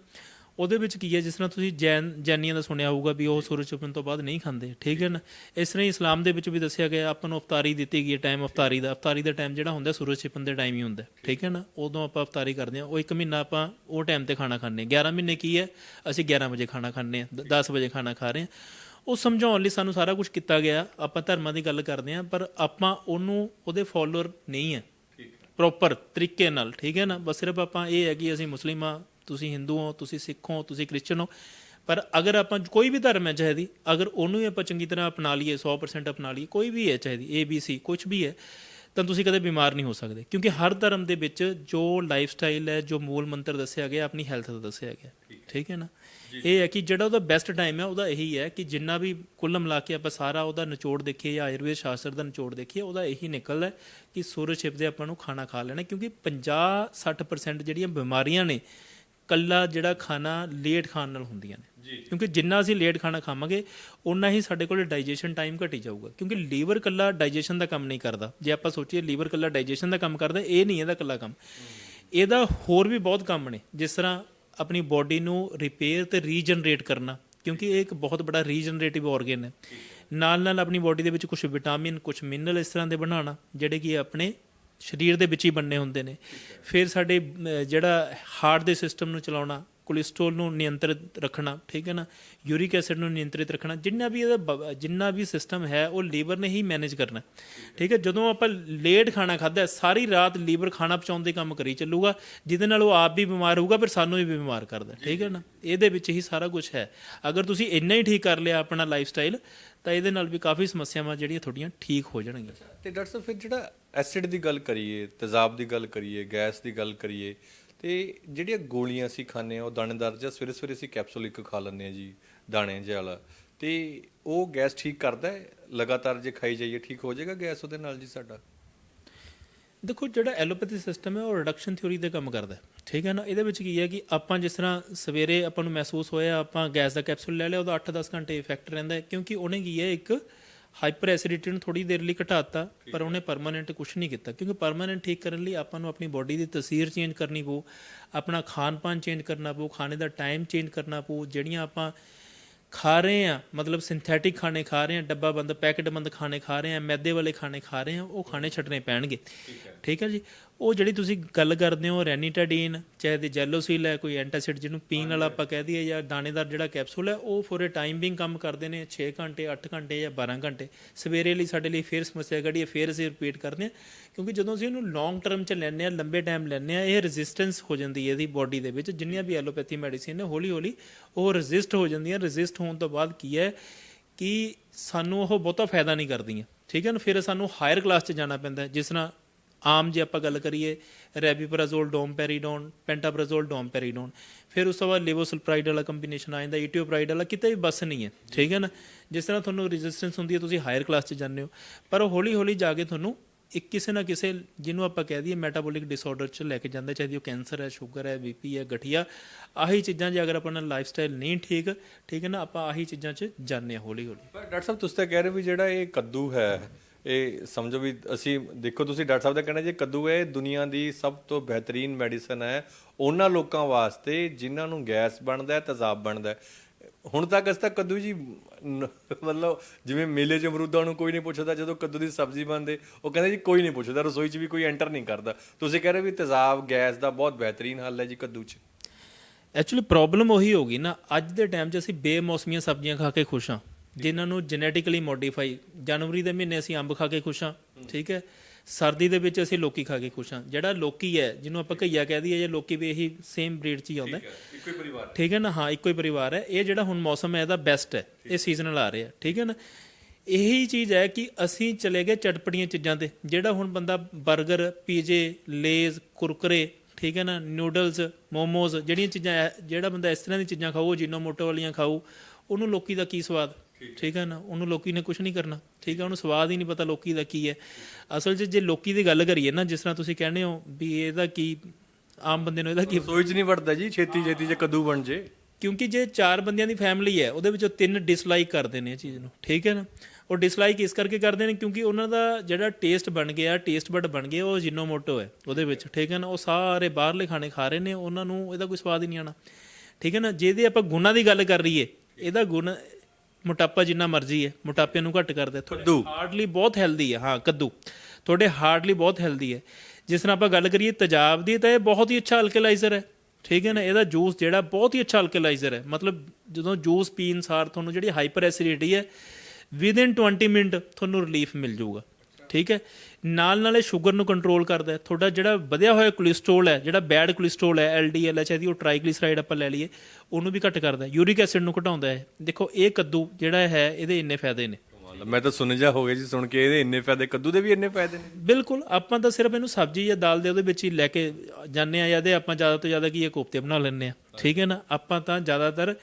ਉਹਦੇ ਵਿੱਚ ਕੀ ਹੈ, ਜਿਸ ਤਰ੍ਹਾਂ ਤੁਸੀਂ ਜੈਨ, ਜੈਨੀਆਂ ਦਾ ਸੁਣਿਆ ਹੋਊਗਾ ਵੀ ਉਹ ਸੂਰਜ ਛਿਪਣ ਤੋਂ ਬਾਅਦ ਨਹੀਂ ਖਾਂਦੇ, ਠੀਕ ਹੈ ਨਾ? ਇਸ ਤਰ੍ਹਾਂ ਹੀ ਇਸਲਾਮ ਦੇ ਵਿੱਚ ਵੀ ਦੱਸਿਆ ਗਿਆ, ਆਪਾਂ ਨੂੰ ਅਫਤਾਰੀ ਦਿੱਤੀ ਗਈ ਹੈ ਟਾਈਮ ਅਫਤਾਰੀ ਦਾ। ਅਫਤਾਰੀ ਦਾ ਟਾਈਮ ਜਿਹੜਾ ਹੁੰਦਾ, ਸੂਰਜ ਛਿਪਣ ਦੇ ਟਾਈਮ ਹੀ ਹੁੰਦਾ, ਠੀਕ ਹੈ ਨਾ? ਉਦੋਂ ਆਪਾਂ ਅਫਤਾਰੀ ਕਰਦੇ ਹਾਂ, ਉਹ ਇੱਕ ਮਹੀਨਾ ਆਪਾਂ ਉਹ ਟਾਈਮ ਤੇ ਖਾਣਾ ਖਾਂਦੇ ਹਾਂ। 11 ਮਹੀਨੇ ਕੀ ਹੈ? ਅਸੀਂ 11 ਵਜੇ ਖਾਣਾ ਖਾਂਦੇ ਹਾਂ 10 ਵਜੇ ਖਾਣਾ ਖਾ ਰਹੇ ਹਾਂ। ਉਹ ਸਮਝਾਉਣ ਲਈ ਸਾਨੂੰ ਸਾਰਾ ਕੁਝ ਕੀਤਾ ਗਿਆ, ਆਪਾਂ ਧਰਮਾਂ ਦੀ ਗੱਲ ਕਰਦੇ ਹਾਂ, ਪਰ ਆਪਾਂ ਉਹਨੂੰ, ਉਹਦੇ ਫਾਲੋਅਰ ਨਹੀਂ ਹੈ। ਪ੍ਰੋਪਰ ਤਰੀਕੇ ਨਾਲ, ਠੀਕ ਹੈ ਨਾ? ਬਸ ਸਿਰਫ ਆਪਾਂ ਇਹ ਹੈ ਕਿ ਅਸੀਂ ਮੁਸਲਿਮ ਹਾਂ, ਤੁਸੀਂ ਹਿੰਦੂ ਹੋ, ਤੁਸੀਂ ਸਿੱਖ ਹੋ, ਤੁਸੀਂ ਕ੍ਰਿਸਚਨ ਹੋ। ਪਰ ਅਗਰ ਆਪਾਂ ਕੋਈ ਵੀ ਧਰਮ ਹੈ ਚਾਹੇ ਦੀ ਅਗਰ ਉਹਨੂੰ ਹੀ ਆਪਾਂ ਚੰਗੀ ਤਰ੍ਹਾਂ ਅਪਣਾ ਲਈਏ 100% ਅਪਣਾ ਲਈਏ, ਕੋਈ ਵੀ ਹੈ ਚਾਹੇ ਦੀ ਏ ਬੀ ਸੀ ਕੁਝ ਵੀ ਹੈ ਤਾਂ ਤੁਸੀਂ ਕਦੇ ਬਿਮਾਰ ਨਹੀਂ ਹੋ ਸਕਦੇ। ਕਿਉਂਕਿ ਹਰ ਧਰਮ ਦੇ ਵਿੱਚ ਜੋ ਲਾਈਫ ਸਟਾਈਲ ਹੈ ਜੋ ਮੂਲ ਮੰਤਰ ਦੱਸਿਆ ਗਿਆ ਆਪਣੀ ਹੈਲਥ ਦਾ ਦੱਸਿਆ ਗਿਆ। ਠੀਕ ਹੈ ਨਾ? ਇਹ ਹੈ ਕਿ ਜਿਹੜਾ ਉਹਦਾ ਬੈਸਟ ਟਾਈਮ ਹੈ ਉਹਦਾ ਇਹੀ ਹੈ ਕਿ ਜਿੰਨਾ ਵੀ ਕੁੱਲ ਮਿਲਾ ਕੇ ਆਪਾਂ ਸਾਰਾ ਉਹਦਾ ਨਿਚੋੜ ਦੇਖੀਏ ਜਾਂ ਆਯੁਰਵੇਦ ਸ਼ਾਸਤਰ ਦਾ ਨਿਚੋੜ ਦੇਖੀਏ ਉਹਦਾ ਇਹੀ ਨਿਕਲਦਾ ਕਿ ਸੂਰਜ ਛਿਪਦੇ ਆਪਾਂ ਨੂੰ ਖਾਣਾ ਖਾ ਲੈਣਾ ਕਿਉਂਕਿ 50-60% ਜਿਹੜੀਆਂ ਬਿਮਾਰੀਆਂ ਨੇ ਕੱਲਾ ਜਿਹੜਾ ਖਾਣਾ ਲੇਟ ਖਾਣ ਨਾਲ ਹੁੰਦੀਆਂ ਨੇ। ਕਿਉਂਕਿ ਜਿੰਨਾ ਅਸੀਂ ਲੇਟ ਖਾਣਾ ਖਾਵਾਂਗੇ ਉਨਾ ਹੀ ਸਾਡੇ ਕੋਲ ਡਾਈਜੈਸ਼ਨ ਟਾਈਮ ਘਟੀ ਜਾਊਗਾ। ਕਿਉਂਕਿ ਲੀਵਰ ਕੱਲਾ ਡਾਈਜੈਸ਼ਨ ਦਾ ਕੰਮ ਨਹੀਂ ਕਰਦਾ। ਜੇ ਆਪਾਂ ਸੋਚੀਏ ਲੀਵਰ ਕੱਲਾ ਡਾਈਜੈਸ਼ਨ ਦਾ ਕੰਮ ਕਰਦਾ ਇਹ ਨਹੀਂ ਇਹਦਾ ਕੱਲਾ ਕੰਮ। ਇਹਦਾ ਹੋਰ ਵੀ ਬਹੁਤ ਕੰਮ ਨੇ ਜਿਸ ਤਰ੍ਹਾਂ ਆਪਣੀ ਬਾਡੀ ਨੂੰ ਰਿਪੇਅਰ ਤੇ ਰੀਜਨਰੇਟ ਕਰਨਾ। ਕਿਉਂਕਿ ਇਹ ਇੱਕ ਬਹੁਤ ਬੜਾ ਰੀਜਨਰੇਟਿਵ ਆਰਗਨ ਹੈ। ਨਾਲ ਨਾਲ ਆਪਣੀ ਬਾਡੀ ਦੇ ਵਿੱਚ ਕੁਝ ਵਿਟਾਮਿਨ ਕੁਝ ਮਿਨਰਲ ਇਸ ਤਰ੍ਹਾਂ ਦੇ ਬਣਾਉਣਾ ਜਿਹੜੇ ਕਿ ਆਪਣੇ ਸਰੀਰ ਦੇ ਵਿੱਚ ਹੀ ਬੰਨੇ ਹੁੰਦੇ ਨੇ। ਫਿਰ ਸਾਡੇ ਜਿਹੜਾ ਹਾਰਟ ਦੇ ਸਿਸਟਮ ਨੂੰ ਚਲਾਉਣਾ ਕੋਲੇਸਟ੍ਰੋਲ ਨੂੰ ਨਿਯੰਤਰਿਤ ਰੱਖਣਾ, ਠੀਕ ਹੈ ਨਾ? ਯੂਰਿਕ ਐਸਿਡ ਨੂੰ ਨਿਯੰਤਰਿਤ ਰੱਖਣਾ, ਜਿੰਨਾ ਵੀ ਇਹਦਾ ਬ- ਜਿੰਨਾ ਵੀ ਸਿਸਟਮ ਹੈ, ਉਹ ਲੀਵਰ ਨੇ ਹੀ ਮੈਨੇਜ ਕਰਨਾ ਠੀਕ ਹੈ? ਜਦੋਂ ਆਪਾਂ ਲੇਟ ਖਾਣਾ ਖਾਦਾ ਸਾਰੀ ਰਾਤ ਲੀਵਰ ਖਾਣਾ ਪਚਾਉਣ ਦੇ ਕੰਮ ਕਰੀ ਚੱਲੂਗਾ, ਜਿਹਦੇ ਨਾਲ ਉਹ ਆਪ ਵੀ ਬਿਮਾਰ ਹੋਊਗਾ, ਫਿਰ ਸਾਨੂੰ ਵੀ ਬਿਮਾਰ ਕਰਦਾ ਠੀਕ ਹੈ ਨਾ? ਇਹਦੇ ਵਿੱਚ ਹੀ ਸਾਰਾ ਕੁਝ ਹੈ। ਅਗਰ ਤੁਸੀਂ ਇੰਨਾ ਹੀ ਠੀਕ ਕਰ ਲਿਆ ਆਪਣਾ ਲਾਈਫ ਸਟਾਈਲ ਤਾਂ ਇਹਦੇ ਨਾਲ ਵੀ ਕਾਫੀ ਸਮੱਸਿਆਵਾਂ ਜਿਹੜੀਆਂ ਤੁਹਾਡੀਆਂ ਠੀਕ ਹੋ ਜਾਣਗੀਆਂ। ਤੇ ਡਾਕਟਰ ਸਾਹਿਬ, ਫਿਰ ਜਿਹੜਾ ਐਸਿਡ ਦੀ ਗੱਲ ਕਰੀਏ, ਤੇਜ਼ਾਬ ਦੀ ਗੱਲ ਕਰੀਏ ਗੈਸ ਦੀ ਗੱਲ ਕਰੀਏ ਤੇ ਜਿਹੜੀਆਂ ਗੋਲੀਆਂ ਅਸੀਂ ਖਾਂਦੇ ਆ ਉਹ ਦਾਣੇਦਾਰ ਜਾਂ ਸਵੇਰੇ ਸਵੇਰੇ ਅਸੀਂ ਕੈਪਸੂਲ ਇੱਕ ਖਾ ਲੈਂਦੇ ਆ ਜੀ, ਦਾਣੇ ਜਿਹਾ ਵਾਲਾ। ਤੇ ਉਹ ਗੈਸ ਠੀਕ ਕਰਦਾ ਹੈ? ਲਗਾਤਾਰ ਜੇ ਖਾਈ ਜਾਈਏ, ਠੀਕ ਹੋ ਜਾਏਗਾ ਗੈਸ ਉਹਦੇ ਨਾਲ ਜੀ ਸਾਡਾ? ਦੇਖੋ, ਜਿਹੜਾ ਐਲੋਪੈਥੀ ਸਿਸਟਮ ਹੈ, ਉਹ ਰਿਡਕਸ਼ਨ ਥਿਉਰੀ ਤੇ ਕੰਮ ਕਰਦਾ ਠੀਕ ਹੈ ਨਾ? ਇਹਦੇ ਵਿੱਚ ਕੀ ਹੈ ਕਿ ਆਪਾਂ ਜਿਸ ਤਰ੍ਹਾਂ ਸਵੇਰੇ ਆਪਾਂ ਨੂੰ ਮਹਿਸੂਸ ਹੋਇਆ, ਆਪਾਂ ਗੈਸ ਦਾ ਕੈਪਸੂਲ ਲੈ ਲਿਆ, ਉਹਦਾ 8-10 ਘੰਟੇ ਇਫੈਕਟ ਰਹਿੰਦਾ ਕਿਉਂਕਿ ਉਹਨੇ ਕੀ ਹੈ, ਇੱਕ ਹਾਈਪਰ ਐਸਿਡਿਟੀ ਨੂੰ ਥੋੜੀ ਦੇਰ ਲਈ ਘਟਾਤਾ ਪਰ ਉਹਨੇ ਪਰਮਾਨੈਂਟ ਕੁਝ ਨਹੀਂ ਕੀਤਾ। ਕਿਉਂਕਿ ਪਰਮਾਨੈਂਟ ਠੀਕ ਕਰਨ ਲਈ ਆਪਾਂ ਨੂੰ ਆਪਣੀ ਬਾਡੀ ਦੀ ਤਸਵੀਰ ਚੇਂਜ ਕਰਨੀ ਪਊ ਆਪਣਾ ਖਾਣ-ਪਾਨ ਚੇਂਜ ਕਰਨਾ ਪਊ ਖਾਣੇ ਦਾ ਟਾਈਮ ਚੇਂਜ ਕਰਨਾ ਪਊ ਜਿਹੜੀਆਂ ਆਪਾਂ ਖਾ ਰਹੇ ਆ ਮਤਲਬ ਸਿੰਥੈਟਿਕ ਖਾਣੇ ਖਾ ਰਹੇ ਆ ਡੱਬਾ ਬੰਦ ਪੈਕਟ ਬੰਦ ਖਾਣੇ ਖਾ ਰਹੇ ਆ ਮੈਦੇ ਵਾਲੇ ਖਾਣੇ ਖਾ ਰਹੇ ਆ ਉਹ ਖਾਣੇ ਛੱਡਣੇ ਪੈਣਗੇ। ਠੀਕ ਹੈ ਜੀ? ਉਹ ਜਿਹੜੀ ਤੁਸੀਂ ਗੱਲ ਕਰਦੇ ਹੋ ਰੈਨੀਟਾਡੀਨ ਚਾਹੇ ਤੇ ਜੈਲੋਸੀਲ ਹੈ, ਕੋਈ ਐਂਟਾਸਿਡ ਜਿਹਨੂੰ ਪੀਣ ਵਾਲਾ ਆਪਾਂ ਕਹਿ ਦਈਏ ਜਾਂ ਦਾਣੇਦਾਰ ਜਿਹੜਾ ਕੈਪਸੂਲ ਹੈ, ਉਹ ਫੋਰ ਅ ਟਾਈਮ ਬਿੰਗ ਕੰਮ ਕਰਦੇ ਨੇ 6 ਘੰਟੇ 8 ਘੰਟੇ ਜਾਂ 12 ਘੰਟੇ। ਸਵੇਰੇ ਲਈ ਸਾਡੇ ਲਈ ਫੇਰ ਸਮੱਸਿਆ ਘੜੀ ਹੈ, ਫੇਰ ਅਸੀਂ ਰਿਪੀਟ ਕਰਦੇ ਹਾਂ, ਕਿਉਂਕਿ ਜਦੋਂ ਅਸੀਂ ਇਹਨੂੰ ਲੌਂਗ ਟਰਮ 'ਚ ਲੈਂਦੇ ਆ ਲੰਬੇ ਟਾਈਮ ਲੈਂਦੇ ਆ ਇਹ ਰੈਜ਼ਿਸਟੈਂਸ ਹੋ ਜਾਂਦੀ ਹੈ ਇਹਦੀ ਬਾਡੀ ਦੇ ਵਿੱਚ। ਜਿੰਨੀਆਂ ਵੀ ਐਲੋਪੈਥੀ ਮੈਡੀਸਿਨ ਨੇ, ਹੌਲੀ ਹੌਲੀ ਉਹ ਰੈਜ਼ਿਸਟ ਹੋ ਜਾਂਦੀਆਂ। ਰੈਜ਼ਿਸਟ ਹੋਣ ਤੋਂ ਬਾਅਦ ਕੀ ਹੈ ਕਿ ਸਾਨੂੰ ਉਹ ਬਹੁਤਾ ਫਾਇਦਾ ਨਹੀਂ ਕਰਦੀਆਂ। ਠੀਕ ਹੈ ਨਾ? ਫਿਰ ਸਾਨੂੰ ਹਾਇਰ ਕਲਾਸ 'ਚ ਜਾਣਾ ਪੈਂਦਾ ਜਿਸ ਤਰ੍ਹਾਂ ਆਮ ਜੇ ਆਪਾਂ ਗੱਲ ਕਰੀਏ, ਰੈਬੀਪਰਾਜ਼ੋਲ, ਡੋਮਪੈਰੀਡੋਨ, ਪੈਂਟਾਪਰਾਜ਼ੋਲ, ਡੋਮਪੈਰੀਡੋਨ, ਫਿਰ ਉਸ ਤੋਂ ਬਾਅਦ ਲਿਵੋਸਲਪਰਾਈਡ ਵਾਲਾ ਕੰਬੀਨੇਸ਼ਨ ਆ ਜਾਂਦਾ ਈਟੀਓਪ੍ਰਾਈਡ ਵਾਲਾ, ਕਿਤੇ ਵੀ ਬਸ ਨਹੀਂ ਹੈ, ਠੀਕ ਹੈ ਨਾ? ਜਿਸ ਤਰ੍ਹਾਂ ਤੁਹਾਨੂੰ ਰੈਜ਼ਿਸਟੈਂਸ ਹੁੰਦੀ ਹੈ, ਤੁਸੀਂ ਹਾਇਰ ਕਲਾਸ 'ਚ ਜਾਂਦੇ ਹੋ, ਪਰ ਹੌਲੀ ਹੌਲੀ ਜਾ ਕੇ ਤੁਹਾਨੂੰ ਇੱਕ ਕਿਸੇ ਨਾ ਕਿਸੇ ਜਿਹਨੂੰ ਆਪਾਂ ਕਹਿ ਦਈਏ ਮੈਟਾਬੋਲਿਕ ਡਿਸਆਰਡਰ 'ਚ ਲੈ ਕੇ ਜਾਂਦਾ, ਚਾਹੇ ਉਹ ਕੈਂਸਰ ਹੈ ਸ਼ੂਗਰ ਹੈ ਬੀਪੀ ਹੈ, ਗਠੀਆ, ਆਹੀ ਚੀਜ਼ਾਂ ਜੇ ਅਗਰ ਆਪਣਾ ਲਾਈਫ ਸਟਾਈਲ ਨਹੀਂ ਠੀਕ ਠੀਕ ਹੈ ਨਾ, ਆਪਾਂ ਆਹੀ ਚੀਜ਼ਾਂ 'ਚ ਜਾਂਦੇ ਹਾਂ ਹੌਲੀ ਹੌਲੀ ਪਰ ਡਾਕਟਰ ਸਾਹਿਬ, ਤੁਸੀਂ ਤਾਂ ਕਹਿ ਰਹੇ ਹੋ ਵੀ ਜਿਹੜਾ ਇਹ ਕੱਦੂ ਹੈ ਇਹ ਸਮਝੋ ਵੀ ਅਸੀਂ ਦੇਖੋ ਤੁਸੀਂ ਡਾਕਟਰ ਸਾਹਿਬ ਦਾ ਕਹਿਣਾ ਜੇ ਕੱਦੂ ਹੈ ਇਹ ਦੁਨੀਆ ਦੀ ਸਭ ਤੋਂ ਬਿਹਤਰੀਨ ਮੈਡੀਸਨ ਹੈ, ਉਹਨਾਂ ਲੋਕਾਂ ਵਾਸਤੇ ਜਿਨ੍ਹਾਂ ਨੂੰ ਗੈਸ ਬਣਦਾ ਹੈ, ਤੇਜ਼ਾਬ ਬਣਦਾ ਹੈ। ਹੁਣ ਤੱਕ ਅਸ ਤੱਕ ਕੱਦੂ ਜੀ ਮਤਲਬ ਜਿਵੇਂ ਮੇਲੇ 'ਚ ਅਮਰੂਦਾਂ ਨੂੰ ਕੋਈ ਨਹੀਂ ਪੁੱਛਦਾ, ਜਦੋਂ ਕੱਦੂ ਦੀ ਸਬਜ਼ੀ ਬਣਦੇ, ਉਹ ਕਹਿੰਦੇ ਜੀ ਕੋਈ ਨਹੀਂ ਪੁੱਛਦਾ, ਰਸੋਈ 'ਚ ਵੀ ਕੋਈ ਐਂਟਰ ਨਹੀਂ ਕਰਦਾ। ਤੁਸੀਂ ਕਹਿ ਰਹੇ ਵੀ ਤੇਜ਼ਾਬ ਗੈਸ ਦਾ ਬਹੁਤ ਬਿਹਤਰੀਨ ਹੱਲ ਹੈ ਜੀ ਕੱਦੂ 'ਚ। ਐਕਚੁਅਲੀ ਪ੍ਰੋਬਲਮ ਉਹੀ ਹੋ ਗਈ ਨਾ, ਅੱਜ ਦੇ ਟਾਈਮ 'ਚ ਅਸੀਂ ਬੇਮੌਸਮੀਆਂ ਸਬਜ਼ੀਆਂ ਖਾ ਕੇ ਖੁਸ਼ ਹਾਂ। ਜਿਨ੍ਹਾਂ ਨੂੰ ਜੈਨੇਟਿਕਲੀ ਮੋਡੀਫਾਈ ਜਨਵਰੀ ਦੇ ਮਹੀਨੇ ਅਸੀਂ ਅੰਬ ਖਾ ਕੇ ਖੁਸ਼ ਹਾਂ ਠੀਕ ਹੈ। ਸਰਦੀ ਦੇ ਵਿੱਚ ਅਸੀਂ ਲੋਕੀ ਖਾ ਕੇ ਖੁਸ਼ ਹਾਂ। ਜਿਹੜਾ ਲੋਕੀ ਹੈ ਜਿਹਨੂੰ ਆਪਾਂ ਘਈਆ ਕਹਿ ਦਈਏ ਜਾਂ ਲੋਕੀ ਵੀ ਇਹੀ ਸੇਮ ਬਰੀਡ 'ਚ ਹੀ ਆਉਂਦਾ ਹੈ। ਇੱਕੋ ਹੀ ਪਰਿਵਾਰ ਠੀਕ ਹੈ ਨਾ? ਹਾਂ ਇੱਕੋ ਹੀ ਪਰਿਵਾਰ ਹੈ। ਇਹ ਜਿਹੜਾ ਹੁਣ ਮੌਸਮ ਹੈ ਇਹਦਾ ਬੈਸਟ ਹੈ। ਇਹ ਸੀਜ਼ਨਲ ਆ ਰਿਹਾ। ਠੀਕ ਹੈ ਨਾ? ਇਹੀ ਚੀਜ਼ ਹੈ ਕਿ ਅਸੀਂ ਚਲੇ ਗਏ ਚਟਪਟੀਆਂ ਚੀਜ਼ਾਂ ਤੇ। ਜਿਹੜਾ ਹੁਣ ਬੰਦਾ 버ਗਰ ਪੀਜੇ ਲੇਜ਼ ਕੁਰਕਰੇ ਠੀਕ ਹੈ ਨਾ? ਨੂਡਲਸ ਮੋਮੋਜ਼ ਜਿਹੜੀਆਂ ਚੀਜ਼ਾਂ ਜਿਹੜਾ ਬੰਦਾ ਇਸ ਤਰ੍ਹਾਂ ਦੀ ਚੀਜ਼ਾਂ ਖਾਊ ਜਿਨੋਮੋਟੋ ਵਾਲੀਆਂ ਖਾਊ ਉਹਨੂੰ ਲੋਕੀ ਦਾ ਕੀ ਸਵਾਦ? ਠੀਕ ਹੈ ਨਾ? ਉਹਨੂੰ ਲੋਕੀ ਨੇ ਕੁਝ ਨਹੀਂ ਕਰਨਾ। ਠੀਕ ਹੈ ਉਹਨੂੰ ਸਵਾਦ ਹੀ ਨਹੀਂ ਪਤਾ ਲੋਕੀ ਦਾ ਕੀ ਹੈ। ਅਸਲ 'ਚ ਜੇ ਲੋਕੀ ਦੀ ਗੱਲ ਕਰੀਏ ਨਾ ਜਿਸ ਤਰ੍ਹਾਂ ਤੁਸੀਂ ਕਹਿੰਦੇ ਹੋ ਵੀ ਇਹਦਾ ਕੀ ਆਮ ਬੰਦੇ ਨੂੰ ਇਹਦਾ ਕੀ ਰਸੋਈ 'ਚ ਨਹੀਂ ਵੜਦਾ ਜੀ ਛੇਤੀ ਛੇਤੀ 'ਚ ਕੱਦੂ ਬਣ ਜੇ। ਕਿਉਂਕਿ ਜੇ ਚਾਰ ਬੰਦਿਆਂ ਦੀ ਫੈਮਿਲੀ ਹੈ ਉਹਦੇ ਵਿੱਚੋਂ ਤਿੰਨ ਡਿਸਲਾਈਕ ਕਰਦੇ ਨੇ ਇਹ ਚੀਜ਼ ਨੂੰ। ਠੀਕ ਹੈ ਨਾ? ਉਹ ਡਿਸਲਾਈਕ ਇਸ ਕਰਕੇ ਕਰਦੇ ਨੇ ਕਿਉਂਕਿ ਉਹਨਾਂ ਦਾ ਜਿਹੜਾ ਟੇਸਟ ਬਣ ਗਿਆ ਟੇਸਟ ਬਡ ਬਣ ਗਿਆ ਉਹ ਜਿਨੋਮੋਟੋ ਹੈ ਉਹਦੇ ਵਿੱਚ। ਠੀਕ ਹੈ ਨਾ? ਉਹ ਸਾਰੇ ਬਾਹਰਲੇ ਖਾਣੇ ਖਾ ਰਹੇ ਨੇ ਉਹਨਾਂ ਨੂੰ ਇਹਦਾ ਕੋਈ ਸਵਾਦ ਹੀ ਨਹੀਂ ਆਣਾ ਠੀਕ ਹੈ ਨਾ? ਜਿਹਦੇ ਆਪਾਂ ਗੁਣਾਂ ਦੀ ਗੱਲ ਕਰ ਰਹੀਏ ਇਹਦਾ ਗੁਣ ਮੋਟਾਪਾ ਜਿੰਨਾ ਮਰਜ਼ੀ ਹੈ ਮੋਟਾਪੇ ਨੂੰ ਘੱਟ ਕਰਦਾ ਕੱਦੂ। ਹਾਰਡਲੀ ਬਹੁਤ ਹੈਲਦੀ ਹੈ ਹਾਂ ਕੱਦੂ। ਤੁਹਾਡੇ ਹਾਰਡਲੀ ਬਹੁਤ ਹੈਲਦੀ ਹੈ। ਜਿਸ ਤਰ੍ਹਾਂ ਆਪਾਂ ਗੱਲ ਕਰੀਏ ਤੇਜ਼ਾਬ ਦੀ ਤਾਂ ਇਹ ਬਹੁਤ ਹੀ ਅੱਛਾ ਅਲਕਲਾਈਜ਼ਰ ਹੈ। ਠੀਕ ਹੈ ਨਾ? ਇਹਦਾ ਜੂਸ ਜਿਹੜਾ ਬਹੁਤ ਹੀ ਅੱਛਾ ਅਲਕਲਾਈਜ਼ਰ ਹੈ। ਮਤਲਬ ਜਦੋਂ ਜੂਸ ਪੀਣ ਸਾਰ ਤੁਹਾਨੂੰ ਜਿਹੜੀ ਹਾਈਪਰ ਐਸਿਡਿਟੀ ਹੈ ਵਿਦਿਨ 20 ਮਿੰਟ ਤੁਹਾਨੂੰ ਰਿਲੀਫ ਮਿਲ ਜਾਊਗਾ। ਠੀਕ ਹੈ? ਨਾਲ ਨਾਲੇ ਸ਼ੂਗਰ ਨੂੰ ਕੰਟਰੋਲ ਕਰਦਾ ਹੈ। ਤੁਹਾਡਾ ਜਿਹੜਾ ਵਧਿਆ ਹੋਇਆ ਕੋਲੇਸਟ੍ਰੋਲ ਹੈ ਜਿਹੜਾ ਬੈਡ ਕੋਲੇਸਟ੍ਰੋਲ ਹੈ ਐਲਡੀਐਲ ਹੈ ਚਾਹੇ ਉਹ ਟ੍ਰਾਈਗਲਿਸਰਾਈਡ ਆਪਾਂ ਲੈ ਲਈਏ ਉਹਨੂੰ ਵੀ ਘੱਟ ਕਰਦਾ ਹੈ। ਯੂਰਿਕ ਐਸਿਡ ਨੂੰ ਘਟਾਉਂਦਾ ਹੈ। ਦੇਖੋ ਇਹ ਕੱਦੂ ਜਿਹੜਾ ਹੈ ਇਹਦੇ ਇੰਨੇ ਫਾਇਦੇ ਨੇ। ਮੈਂ ਤਾਂ ਸੁਣ ਜਾ ਹੋ ਗਿਆ ਜੀ ਸੁਣ ਕੇ ਇਹਦੇ ਇੰਨੇ ਫਾਇਦੇ ਕੱਦੂ ਦੇ ਵੀ ਇੰਨੇ ਫਾਇਦੇ ਨੇ। ਬਿਲਕੁਲ ਆਪਾਂ ਤਾਂ ਸਿਰਫ ਇਹਨੂੰ ਸਬਜ਼ੀ ਜਾਂ ਦਾਲ ਦੇ ਉਹਦੇ ਵਿੱਚ ਹੀ ਲੈ ਕੇ ਜਾਂਦੇ ਆ ਜਾਂਦੇ ਆਪਾਂ ਜ਼ਿਆਦਾ ਤੋਂ ਜ਼ਿਆਦਾ ਕੀ ਇਹ ਕੋਫਤੇ ਬਣਾ ਲੈਂਦੇ ਆ ਠੀਕ ਹੈ ਨਾ? ਆਪਾਂ ਤਾਂ ਜ਼ਿਆਦਾਤਰ